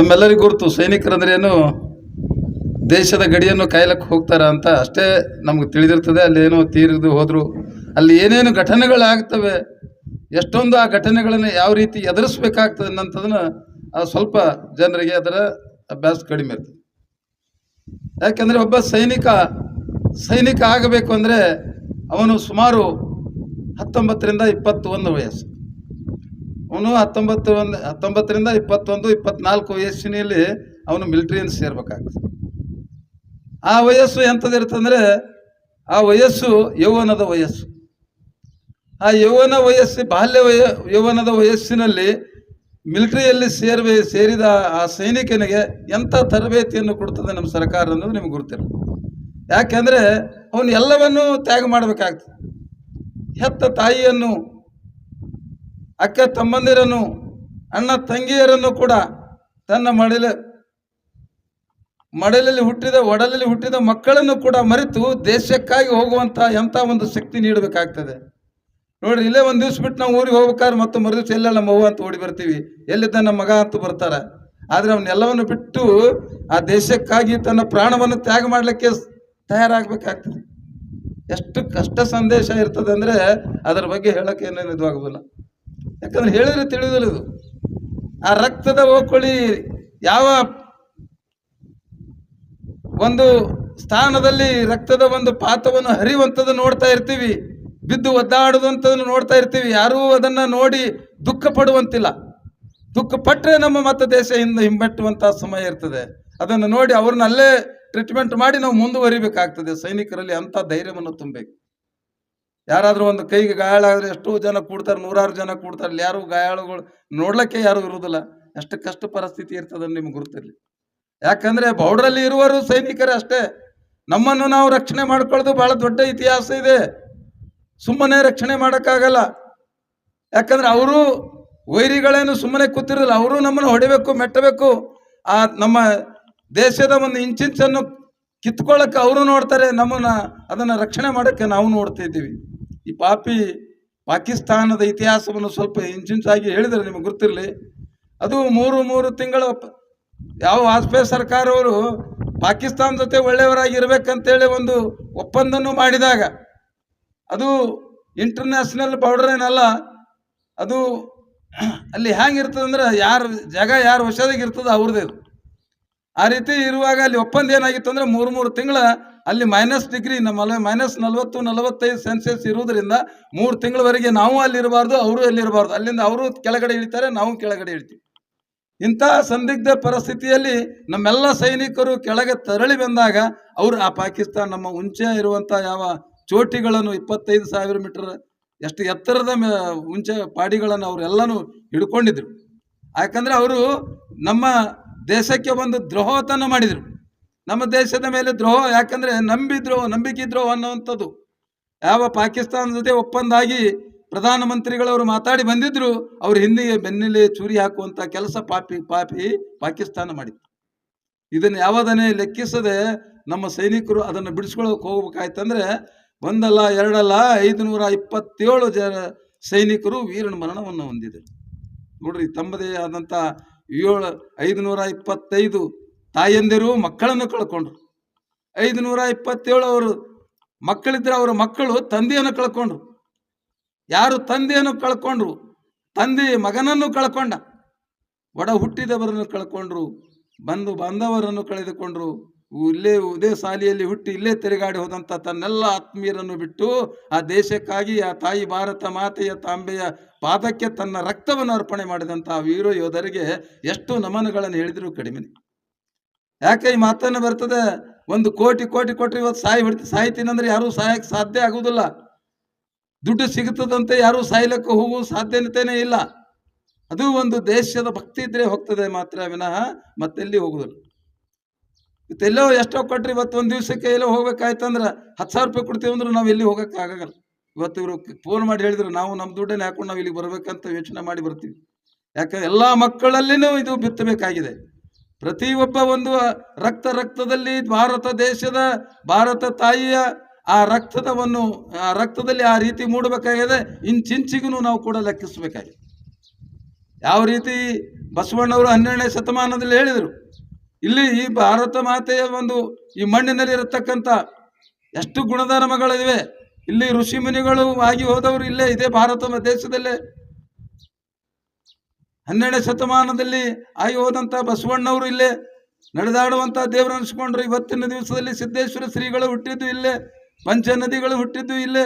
ತಮ್ಮೆಲ್ಲರಿಗೂ ಗುರುತು. ಸೈನಿಕರಂದ್ರೇನು ದೇಶದ ಗಡಿಯನ್ನು ಕಾಯ್ಲಕ್ಕೆ ಹೋಗ್ತಾರ ಅಂತ ಅಷ್ಟೇ ನಮ್ಗೆ ತಿಳಿದಿರ್ತದೆ. ಅಲ್ಲಿ ಏನೋ ತೀರಿದು ಹೋದ್ರು. ಅಲ್ಲಿ ಏನೇನು ಘಟನೆಗಳಾಗ್ತವೆ, ಎಷ್ಟೊಂದು ಆ ಘಟನೆಗಳನ್ನು ಯಾವ ರೀತಿ ಎದುರಿಸ್ಬೇಕಾಗ್ತದೆ ಆ ಸ್ವಲ್ಪ ಜನರಿಗೆ ಅದರ ಅಭ್ಯಾಸ ಕಡಿಮೆ ಇರ್ತದೆ. ಯಾಕೆಂದರೆ ಒಬ್ಬ ಸೈನಿಕ ಸೈನಿಕ ಆಗಬೇಕು ಅಂದರೆ ಅವನು ಸುಮಾರು ಹತ್ತೊಂಬತ್ತರಿಂದ ಇಪ್ಪತ್ತೊಂದು ವಯಸ್ಸು. ಅವನು ಹತ್ತೊಂಬತ್ತು ಒಂದು, ಹತ್ತೊಂಬತ್ತರಿಂದ ಇಪ್ಪತ್ತೊಂದು, ಇಪ್ಪತ್ನಾಲ್ಕು ವಯಸ್ಸಿನಲ್ಲಿ ಅವನು ಮಿಲಿಟ್ರಿಯನ್ನು ಸೇರ್ಬೇಕಾಗ್ತದೆ. ಆ ವಯಸ್ಸು ಎಂಥದಿರ್ತಂದ್ರೆ ಆ ವಯಸ್ಸು ಯೌವನದ ವಯಸ್ಸು. ಆ ಯೌವನ ವಯಸ್ಸು, ಬಾಲ್ಯ ವಯ, ಯೌವನದ ವಯಸ್ಸಿನಲ್ಲಿ ಮಿಲಿಟರಿಯಲ್ಲಿ ಸೇರ್ವೆ, ಸೇರಿದ ಆ ಸೈನಿಕನಿಗೆ ಎಂಥ ತರಬೇತಿಯನ್ನು ಕೊಡ್ತದೆ ನಮ್ಮ ಸರ್ಕಾರ ಅನ್ನೋದು ನಿಮ್ಗೆ ಗುರುತಿರ ಯಾಕೆಂದರೆ ಅವನು ಎಲ್ಲವನ್ನೂ ತ್ಯಾಗ ಮಾಡಬೇಕಾಗ್ತದೆ. ಹೆತ್ತ ತಾಯಿಯನ್ನು ಅಕ್ಕ ತಮ್ಮಂದಿರನ್ನು, ಅಣ್ಣ ತಂಗಿಯರನ್ನು ಕೂಡ ತನ್ನ ಮಡಲ, ಮಡಲಲ್ಲಿ ಹುಟ್ಟಿದ, ಒಡಲಲ್ಲಿ ಹುಟ್ಟಿದ ಮಕ್ಕಳನ್ನು ಕೂಡ ಮರೆತು ದೇಶಕ್ಕಾಗಿ ಹೋಗುವಂಥ ಎಂಥ ಒಂದು ಶಕ್ತಿ ನೀಡಬೇಕಾಗ್ತದೆ. ನೋಡ್ರಿ, ಇಲ್ಲೇ ಒಂದು ದಿವ್ಸ ಬಿಟ್ಟು ನಾವು ಊರಿಗೆ ಹೋಗ್ಬೇಕಾದ್ರೆ ಮತ್ತು ಮರುದಿವ್ಸ ಎಲ್ಲ ನಮ್ಮ ಅವ್ವ ಅಂತ ಓಡಿ ಬರ್ತೀವಿ. ಎಲ್ಲಿದ್ದ ನಮ್ಮ ಮಗ ಅಂತ ಬರ್ತಾರೆ. ಆದರೆ ಅವನ್ನೆಲ್ಲವನ್ನು ಬಿಟ್ಟು ಆ ದೇಶಕ್ಕಾಗಿ ತನ್ನ ಪ್ರಾಣವನ್ನು ತ್ಯಾಗ ಮಾಡಲಿಕ್ಕೆ ತಯಾರಾಗಬೇಕಾಗ್ತದೆ. ಎಷ್ಟು ಕಷ್ಟ ಸಂದೇಶ ಇರ್ತದೆ ಅಂದರೆ ಅದರ ಬಗ್ಗೆ ಹೇಳಕ್ಕೆ ಏನೇನು ಇದು ಆಗೋದಿಲ್ಲ ಯಾಕಂದ್ರೆ ಹೇಳಿದ್ರೆ ತಿಳಿದಿಲ್ಲ ಇದು. ಆ ರಕ್ತದ ಓಕುಳಿ ಯಾವ ಒಂದು ಸ್ಥಾನದಲ್ಲಿ ರಕ್ತದ ಒಂದು ಪಾತವನ್ನು ಹರಿಯುವಂಥದ್ದು ನೋಡ್ತಾ ಇರ್ತೀವಿ, ಬಿದ್ದು ಒದ್ದಾಡುವಂಥದ್ದನ್ನು ನೋಡ್ತಾ ಇರ್ತೀವಿ, ಯಾರೂ ಅದನ್ನು ನೋಡಿ ದುಃಖ ಪಡುವಂತಿಲ್ಲ. ದುಃಖ ಪಟ್ಟರೆ ನಮ್ಮ ಮತ್ತೆ ದೇಶ ಹಿಂದೆ ಹಿಂಬಟ್ಟುವಂಥ ಸಮಯ ಇರ್ತದೆ. ಅದನ್ನು ನೋಡಿ ಅವ್ರನ್ನ ಅಲ್ಲೇ ಟ್ರೀಟ್ಮೆಂಟ್ ಮಾಡಿ ನಾವು ಮುಂದುವರಿಬೇಕಾಗ್ತದೆ. ಸೈನಿಕರಲ್ಲಿ ಅಂಥ ಧೈರ್ಯವನ್ನು ತುಂಬಬೇಕು ಯಾರಾದರೂ ಒಂದು ಕೈಗೆ ಗಾಯಾಳ ಆದರೆ ಎಷ್ಟೋ ಜನ ಕೂಡ್ತಾರೆ, ನೂರಾರು ಜನ ಕೂಡ್ತಾರೆ ಯಾರು ಗಾಯಾಳುಗಳು ನೋಡ್ಲಿಕ್ಕೆ ಯಾರು ಇರುವುದಿಲ್ಲ ಎಷ್ಟು ಕಷ್ಟ ಪರಿಸ್ಥಿತಿ ಇರ್ತದೆ ನಿಮ್ಗೆ ಗುರುತಿರಲಿ ಯಾಕಂದ್ರೆ ಬೌಡ್ರಲ್ಲಿ ಇರುವರು ಸೈನಿಕರೇ ಅಷ್ಟೇ. ನಮ್ಮನ್ನು ನಾವು ರಕ್ಷಣೆ ಮಾಡ್ಕೊಳ್ಳೋದು ಬಹಳ ದೊಡ್ಡ ಇತಿಹಾಸ ಇದೆ. ಸುಮ್ಮನೆ ರಕ್ಷಣೆ ಮಾಡೋಕ್ಕಾಗಲ್ಲ. ಯಾಕಂದ್ರೆ ಅವರು ವೈರಿಗಳೇನು ಸುಮ್ಮನೆ ಕೂತಿರಲ್ಲ ಅವರು ನಮ್ಮನ್ನು ಹೊಡಿಬೇಕು, ಮೆಟ್ಟಬೇಕು. ಆ ನಮ್ಮ ದೇಶದ ಒಂದು ಇಂಚಿಂಚನ್ನು ಕಿತ್ಕೊಳ್ಳೋಕೆ ಅವರು ನೋಡ್ತಾರೆ, ನಮ್ಮನ್ನ ಅದನ್ನು ರಕ್ಷಣೆ ಮಾಡೋಕ್ಕೆ ನಾವು ನೋಡ್ತಾ ಇದ್ದೀವಿ. ಈ ಪಾಪಿ ಪಾಕಿಸ್ತಾನದ ಇತಿಹಾಸವನ್ನು ಸ್ವಲ್ಪ ಇಂಚಿಂಚಾಗಿ ಹೇಳಿದರೆ ನಿಮಗೆ ಗೊತ್ತಿರಲಿ. ಅದು ಮೂರು ಮೂರು ತಿಂಗಳ ಯಾವ ವಾಜಪೇಯಿ ಸರ್ಕಾರವರು ಪಾಕಿಸ್ತಾನ ಜೊತೆ ಒಳ್ಳೆಯವರಾಗಿ ಇರ್ಬೇಕಂತೇಳಿ ಒಂದು ಒಪ್ಪಂದನ್ನು ಮಾಡಿದಾಗ, ಅದು ಇಂಟರ್ನ್ಯಾಷನಲ್ ಬಾರ್ಡರ್ ಏನಲ್ಲ, ಅದು ಅಲ್ಲಿ ಅಂದ್ರೆ ಯಾರು, ಜಾಗ ಯಾರು ವಶದಾಗ ಇರ್ತದೆ ಅವ್ರದ್ದೇ ಆ ರೀತಿ ಇರುವಾಗ ಅಲ್ಲಿ ಒಪ್ಪಂದ ಏನಾಗಿತ್ತು ಅಂದ್ರೆ ಮೂರು ಮೂರು ತಿಂಗಳ ಅಲ್ಲಿ ಮೈನಸ್ ಡಿಗ್ರಿ ನಮ್ಮಲ್ಲಿ ಮೈನಸ್ ನಲವತ್ತು, ನಲವತ್ತೈದು ಸೆನ್ಸಿಯಸ್ ಇರುವುದರಿಂದ ಮೂರು ತಿಂಗಳವರೆಗೆ ನಾವು ಅಲ್ಲಿ ಇರಬಾರ್ದು ಅವರು ಅಲ್ಲಿರಬಾರ್ದು. ಅಲ್ಲಿಂದ ಅವರು ಕೆಳಗಡೆ ಇಳಿತಾರೆ, ನಾವು ಕೆಳಗಡೆ ಇಳಿತೀವಿ. ಇಂತಹ ಸಂದಿಗ್ಧ ಪರಿಸ್ಥಿತಿಯಲ್ಲಿ ನಮ್ಮೆಲ್ಲ ಸೈನಿಕರು ಕೆಳಗೆ ತೆರಳಿ ಬಂದಾಗ ಅವರು, ಆ ಪಾಕಿಸ್ತಾನ ನಮ್ಮ ಉಂಚೆ ಇರುವಂಥ ಯಾವ ಚೋಟಿಗಳನ್ನು ಇಪ್ಪತ್ತೈದು ಸಾವಿರ ಮೀಟರ್ ಎಷ್ಟು ಎತ್ತರದ ಉಂಚೆ ಪಾಡಿಗಳನ್ನು ಅವರೆಲ್ಲನೂ ಹಿಡ್ಕೊಂಡಿದ್ರು. ಯಾಕಂದ್ರೆ ಅವರು ನಮ್ಮ ದೇಶಕ್ಕೆ ಒಂದು ದ್ರೋಹತನ ಮಾಡಿದರು. ನಮ್ಮ ದೇಶದ ಮೇಲೆ ದ್ರೋಹ, ಯಾಕಂದ್ರೆ ನಂಬಿದ್ರೋ ನಂಬಿಕೆ ದ್ರೋಹ ಅನ್ನುವಂಥದ್ದು. ಯಾವ ಪಾಕಿಸ್ತಾನ ಜೊತೆ ಒಪ್ಪಂದ ಆಗಿ ಪ್ರಧಾನಮಂತ್ರಿಗಳವರು ಮಾತಾಡಿ ಬಂದಿದ್ರು, ಅವ್ರ ಹಿಂದಿಗೆ ಬೆನ್ನಿಲೆ ಚೂರಿ ಹಾಕುವಂತ ಕೆಲಸ ಪಾಪಿ ಪಾಪಿ ಪಾಕಿಸ್ತಾನ ಮಾಡಿತ್ತು. ಇದನ್ನು ಯಾವುದನ್ನೇ ಲೆಕ್ಕಿಸದೆ ನಮ್ಮ ಸೈನಿಕರು ಅದನ್ನು ಬಿಡಿಸ್ಕೊಳ್ಳೋಕೆ ಹೋಗ್ಬೇಕಾಯ್ತಂದ್ರೆ, ಒಂದಲ್ಲ, ಎರಡಲ್ಲ, ಐದುನೂರ ಇಪ್ಪತ್ತೇಳು ಜನ ಸೈನಿಕರು ವೀರನ ಮರಣವನ್ನು ಹೊಂದಿದರು ನೋಡ್ರಿ, ತಮ್ಮದೇ ಆದಂಥ ಏಳು, ಐದುನೂರ ಇಪ್ಪತ್ತೈದು ತಾಯಂದಿರು ಮಕ್ಕಳನ್ನು ಕಳ್ಕೊಂಡ್ರು. ಐದು ನೂರ ಇಪ್ಪತ್ತೇಳು ಅವರು ಮಕ್ಕಳಿದ್ರೆ ಅವರ ಮಕ್ಕಳು ತಂದೆಯನ್ನು ಕಳ್ಕೊಂಡ್ರು. ಯಾರು ತಂದೆಯನ್ನು ಕಳ್ಕೊಂಡ್ರು? ತಂದೆ ಮಗನನ್ನು ಕಳ್ಕೊಂಡ. ಒಡ ಹುಟ್ಟಿದವರನ್ನು ಕಳ್ಕೊಂಡ್ರು. ಬಂದು ಬಂದವರನ್ನು ಕಳೆದುಕೊಂಡ್ರು. ಇಲ್ಲೇ, ಇದೇ ಸಾಲಿಯಲ್ಲಿ ಹುಟ್ಟಿ ಇಲ್ಲೇ ತಿರುಗಾಡಿ ಹೋದಂಥ ತನ್ನೆಲ್ಲ ಆತ್ಮೀಯರನ್ನು ಬಿಟ್ಟು ಆ ದೇಶಕ್ಕಾಗಿ ಆ ತಾಯಿ ಭಾರತ ಮಾತೆಯ ತಾಂಬೆಯ ಪಾದಕ್ಕೆ ತನ್ನ ರಕ್ತವನ್ನು ಅರ್ಪಣೆ ಮಾಡಿದಂಥ ವೀರ ಯೋಧರಿಗೆ ಎಷ್ಟು ನಮನಗಳನ್ನು ಹೇಳಿದರೂ ಕಡಿಮೆ ಯಾಕೆ ಈ ಮಾತನ್ನು ಬರ್ತದೆ? ಒಂದು ಕೋಟಿ ಕೋಟಿ ಕೊಟ್ಟರೆ ಇವತ್ತು ಸಾಯಿ ಬಿಡ್ತಿ ಸಾಯ್ತೀನಿ ಅಂದ್ರೆ ಯಾರೂ ಸಾಯಕ್ಕೆ ಸಾಧ್ಯ ಆಗುವುದಿಲ್ಲ. ದುಡ್ಡು ಸಿಗುತ್ತದಂತೆ ಯಾರೂ ಸಾಯ್ಲಿಕ್ಕೆ ಹೋಗುವ ಸಾಧ್ಯತೆಯೇ ಇಲ್ಲ. ಅದು ಒಂದು ದೇಶದ ಭಕ್ತಿ ಇದ್ರೆ ಹೋಗ್ತದೆ ಮಾತ್ರ ವಿನಃ ಮತ್ತೆಲ್ಲಿ ಹೋಗುದಿಲ್ಲ ಇವತ್ತೆಲ್ಲೋ ಎಷ್ಟೋ ಕೊಟ್ರಿ ಇವತ್ತು ಒಂದು ದಿವಸಕ್ಕೆ ಎಲ್ಲೋ ಹೋಗ್ಬೇಕಾಯ್ತಂದ್ರೆ ಹತ್ತು ಸಾವಿರ ರೂಪಾಯಿ ಕೊಡ್ತೀವಿ ಅಂದ್ರೆ ನಾವು ಎಲ್ಲಿ ಹೋಗೋಕ್ಕಾಗಲ್ಲ. ಇವತ್ತು ಇವರು ಫೋನ್ ಮಾಡಿ ಹೇಳಿದ್ರು, ನಾವು ನಮ್ಮ ದುಡ್ಡನ್ನು ಹಾಕೊಂಡು ನಾವು ಇಲ್ಲಿಗೆ ಬರಬೇಕಂತ ಯೋಚನೆ ಮಾಡಿ ಬರ್ತೀವಿ. ಯಾಕಂದ್ರೆ ಎಲ್ಲ ಮಕ್ಕಳಲ್ಲಿನೂ ಇದು ಬಿತ್ತಬೇಕಾಗಿದೆ. ಪ್ರತಿಯೊಬ್ಬ ಒಂದು ರಕ್ತ ರಕ್ತದಲ್ಲಿ ಭಾರತ ದೇಶದ ಭಾರತ ತಾಯಿಯ ಆ ರಕ್ತದವನ್ನು, ಆ ರಕ್ತದಲ್ಲಿ ಆ ರೀತಿ ಮೂಡಬೇಕಾಗಿದೆ. ಇಂಚಿಂಚಿಗೂ ನಾವು ಕೂಡ ಲೆಕ್ಕಿಸಬೇಕಾಗಿದೆ. ಯಾವ ರೀತಿ ಬಸವಣ್ಣವರು ಹನ್ನೆರಡನೇ ಶತಮಾನದಲ್ಲಿ ಹೇಳಿದರು, ಇಲ್ಲಿ ಈ ಭಾರತ ಮಾತೆಯ ಒಂದು ಈ ಮಣ್ಣಿನಲ್ಲಿ ಇರತಕ್ಕಂಥ ಎಷ್ಟು ಗುಣಧರ್ಮಗಳಿವೆ. ಇಲ್ಲಿ ಋಷಿ ಮುನಿಗಳು ಆಗಿ ಹೋದವರು ಇಲ್ಲೇ ಇದೇ ಭಾರತ ದೇಶದಲ್ಲೇ ಹನ್ನೆರಡನೇ ಶತಮಾನದಲ್ಲಿ ಆಗಿ ಹೋದಂಥ ಬಸವಣ್ಣವರು ಇಲ್ಲೇ ನಡೆದಾಡುವಂಥ ದೇವರು ಅನಿಸ್ಕೊಂಡ್ರು. ಇವತ್ತಿನ ದಿವಸದಲ್ಲಿ ಸಿದ್ದೇಶ್ವರ ಶ್ರೀಗಳು ಹುಟ್ಟಿದ್ದು ಇಲ್ಲೇ, ಪಂಚ ನದಿಗಳು ಹುಟ್ಟಿದ್ದು ಇಲ್ಲೇ.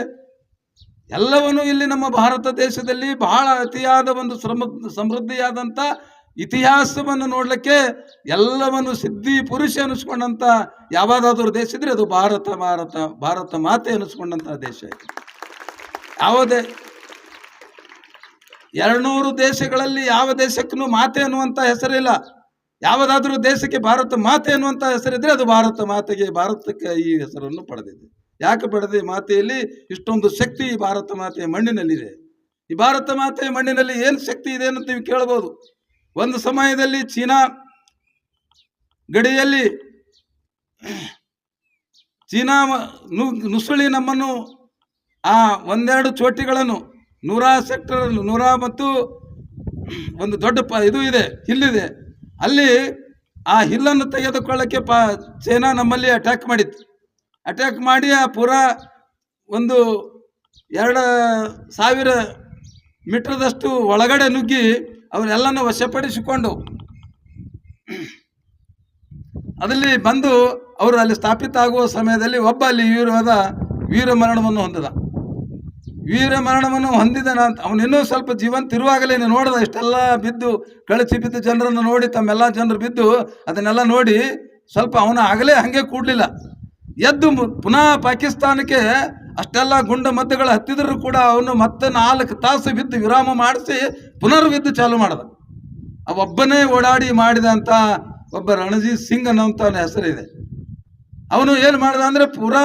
ಎಲ್ಲವನ್ನು ಇಲ್ಲಿ ನಮ್ಮ ಭಾರತ ದೇಶದಲ್ಲಿ ಬಹಳ ಅತಿಯಾದ ಒಂದು ಸಮೃದ್ಧಿಯಾದಂತ ಸಮೃದ್ಧಿಯಾದಂಥ ಇತಿಹಾಸವನ್ನು ನೋಡಲಿಕ್ಕೆ ಎಲ್ಲವನ್ನು ಸಿದ್ಧಿ ಪುರುಷ ಅನಿಸ್ಕೊಂಡಂಥ ಯಾವುದಾದ್ರೂ ದೇಶ ಇದ್ರೆ ಅದು ಭಾರತ ಭಾರತ ಭಾರತ ಮಾತೆ ಅನಿಸ್ಕೊಂಡಂಥ ದೇಶ ಯಾವುದೇ ಎರಡ್ನೂರು ದೇಶಗಳಲ್ಲಿ ಯಾವ ದೇಶಕ್ಕೂ ಮಾತೆ ಅನ್ನುವಂಥ ಹೆಸರಿಲ್ಲ. ಯಾವುದಾದ್ರೂ ದೇಶಕ್ಕೆ ಭಾರತ ಮಾತೆ ಅನ್ನುವಂಥ ಹೆಸರಿದ್ರೆ ಅದು ಭಾರತ ಮಾತೆಗೆ, ಭಾರತಕ್ಕೆ ಈ ಹೆಸರನ್ನು ಪಡೆದಿದೆ. ಯಾಕೆ ಪಡೆದೆ ಮಾತೆಯಲ್ಲಿ ಇಷ್ಟೊಂದು ಶಕ್ತಿ ಈ ಭಾರತ ಮಾತೆಯ ಮಣ್ಣಿನಲ್ಲಿದೆ. ಈ ಭಾರತ ಮಾತೆಯ ಮಣ್ಣಿನಲ್ಲಿ ಏನು ಶಕ್ತಿ ಇದೆ ಅಂತ ನೀವು ಕೇಳ್ಬೋದು. ಒಂದು ಸಮಯದಲ್ಲಿ ಚೀನಾ ಗಡಿಯಲ್ಲಿ ಚೀನಾ ನುಸುಳಿ ನಮ್ಮನ್ನು ಆ ಒಂದೆರಡು ಚೋಟಿಗಳನ್ನು ನೂರ ಸೆಕ್ಟರ್ ನೂರ ಮತ್ತು ಒಂದು ದೊಡ್ಡ ಪ ಇದು ಇದೆ ಹಿಲ್ಲಿದೆ ಅಲ್ಲಿ ಆ ಹಿಲ್ಲನ್ನು ತೆಗೆದುಕೊಳ್ಳಕ್ಕೆ ಪ ಸೇನಾ ನಮ್ಮಲ್ಲಿ ಅಟ್ಯಾಕ್ ಮಾಡಿತ್ತು. ಅಟ್ಯಾಕ್ ಮಾಡಿ ಆ ಪೂರಾ ಒಂದು ಎರಡು ಸಾವಿರ ಮೀಟರ್ದಷ್ಟು ಒಳಗಡೆ ನುಗ್ಗಿ ಅವನ್ನೆಲ್ಲನೂ ವಶಪಡಿಸಿಕೊಂಡು ಅದರಲ್ಲಿ ಬಂದು ಅವರು ಅಲ್ಲಿ ಸ್ಥಾಪಿತ ಆಗುವ ಸಮಯದಲ್ಲಿ ಒಬ್ಬ ಅಲ್ಲಿ ವೀರವಾದ ವೀರ ಮರಣವನ್ನು ಹೊಂದಿದ. ವೀರ ಮರಣವನ್ನು ಹೊಂದಿದ ನಾನು ಅವನಿನ್ನೂ ಸ್ವಲ್ಪ ಜೀವಂತ ಇರುವಾಗಲೇ ನೀನು ನೋಡಿದ, ಇಷ್ಟೆಲ್ಲ ಬಿದ್ದು, ಕಳಚಿ ಬಿದ್ದು ಜನರನ್ನು ನೋಡಿ, ತಮ್ಮೆಲ್ಲ ಜನರು ಬಿದ್ದು, ಅದನ್ನೆಲ್ಲ ನೋಡಿ ಸ್ವಲ್ಪ ಅವನು ಆಗಲೇ ಹಾಗೆ ಕೂಡಲಿಲ್ಲ. ಎದ್ದು ಪುನಃ ಪಾಕಿಸ್ತಾನಕ್ಕೆ ಅಷ್ಟೆಲ್ಲ ಗುಂಡ ಮದ್ದುಗಳು ಹತ್ತಿದರೂ ಕೂಡ ಅವನು ಮತ್ತೆ ನಾಲ್ಕು ತಾಸು ಬಿದ್ದು ವಿರಾಮ ಮಾಡಿಸಿ ಪುನರ್ವಿದ್ದು ಚಾಲು ಮಾಡಿದ. ಒಬ್ಬನೇ ಓಡಾಡಿ ಮಾಡಿದಂಥ ಒಬ್ಬ ರಣಜೀತ್ ಸಿಂಗ್ ಅನ್ನೋಂಥ ಹೆಸರಿದೆ. ಅವನು ಏನು ಮಾಡ್ದ ಅಂದರೆ ಪೂರಾ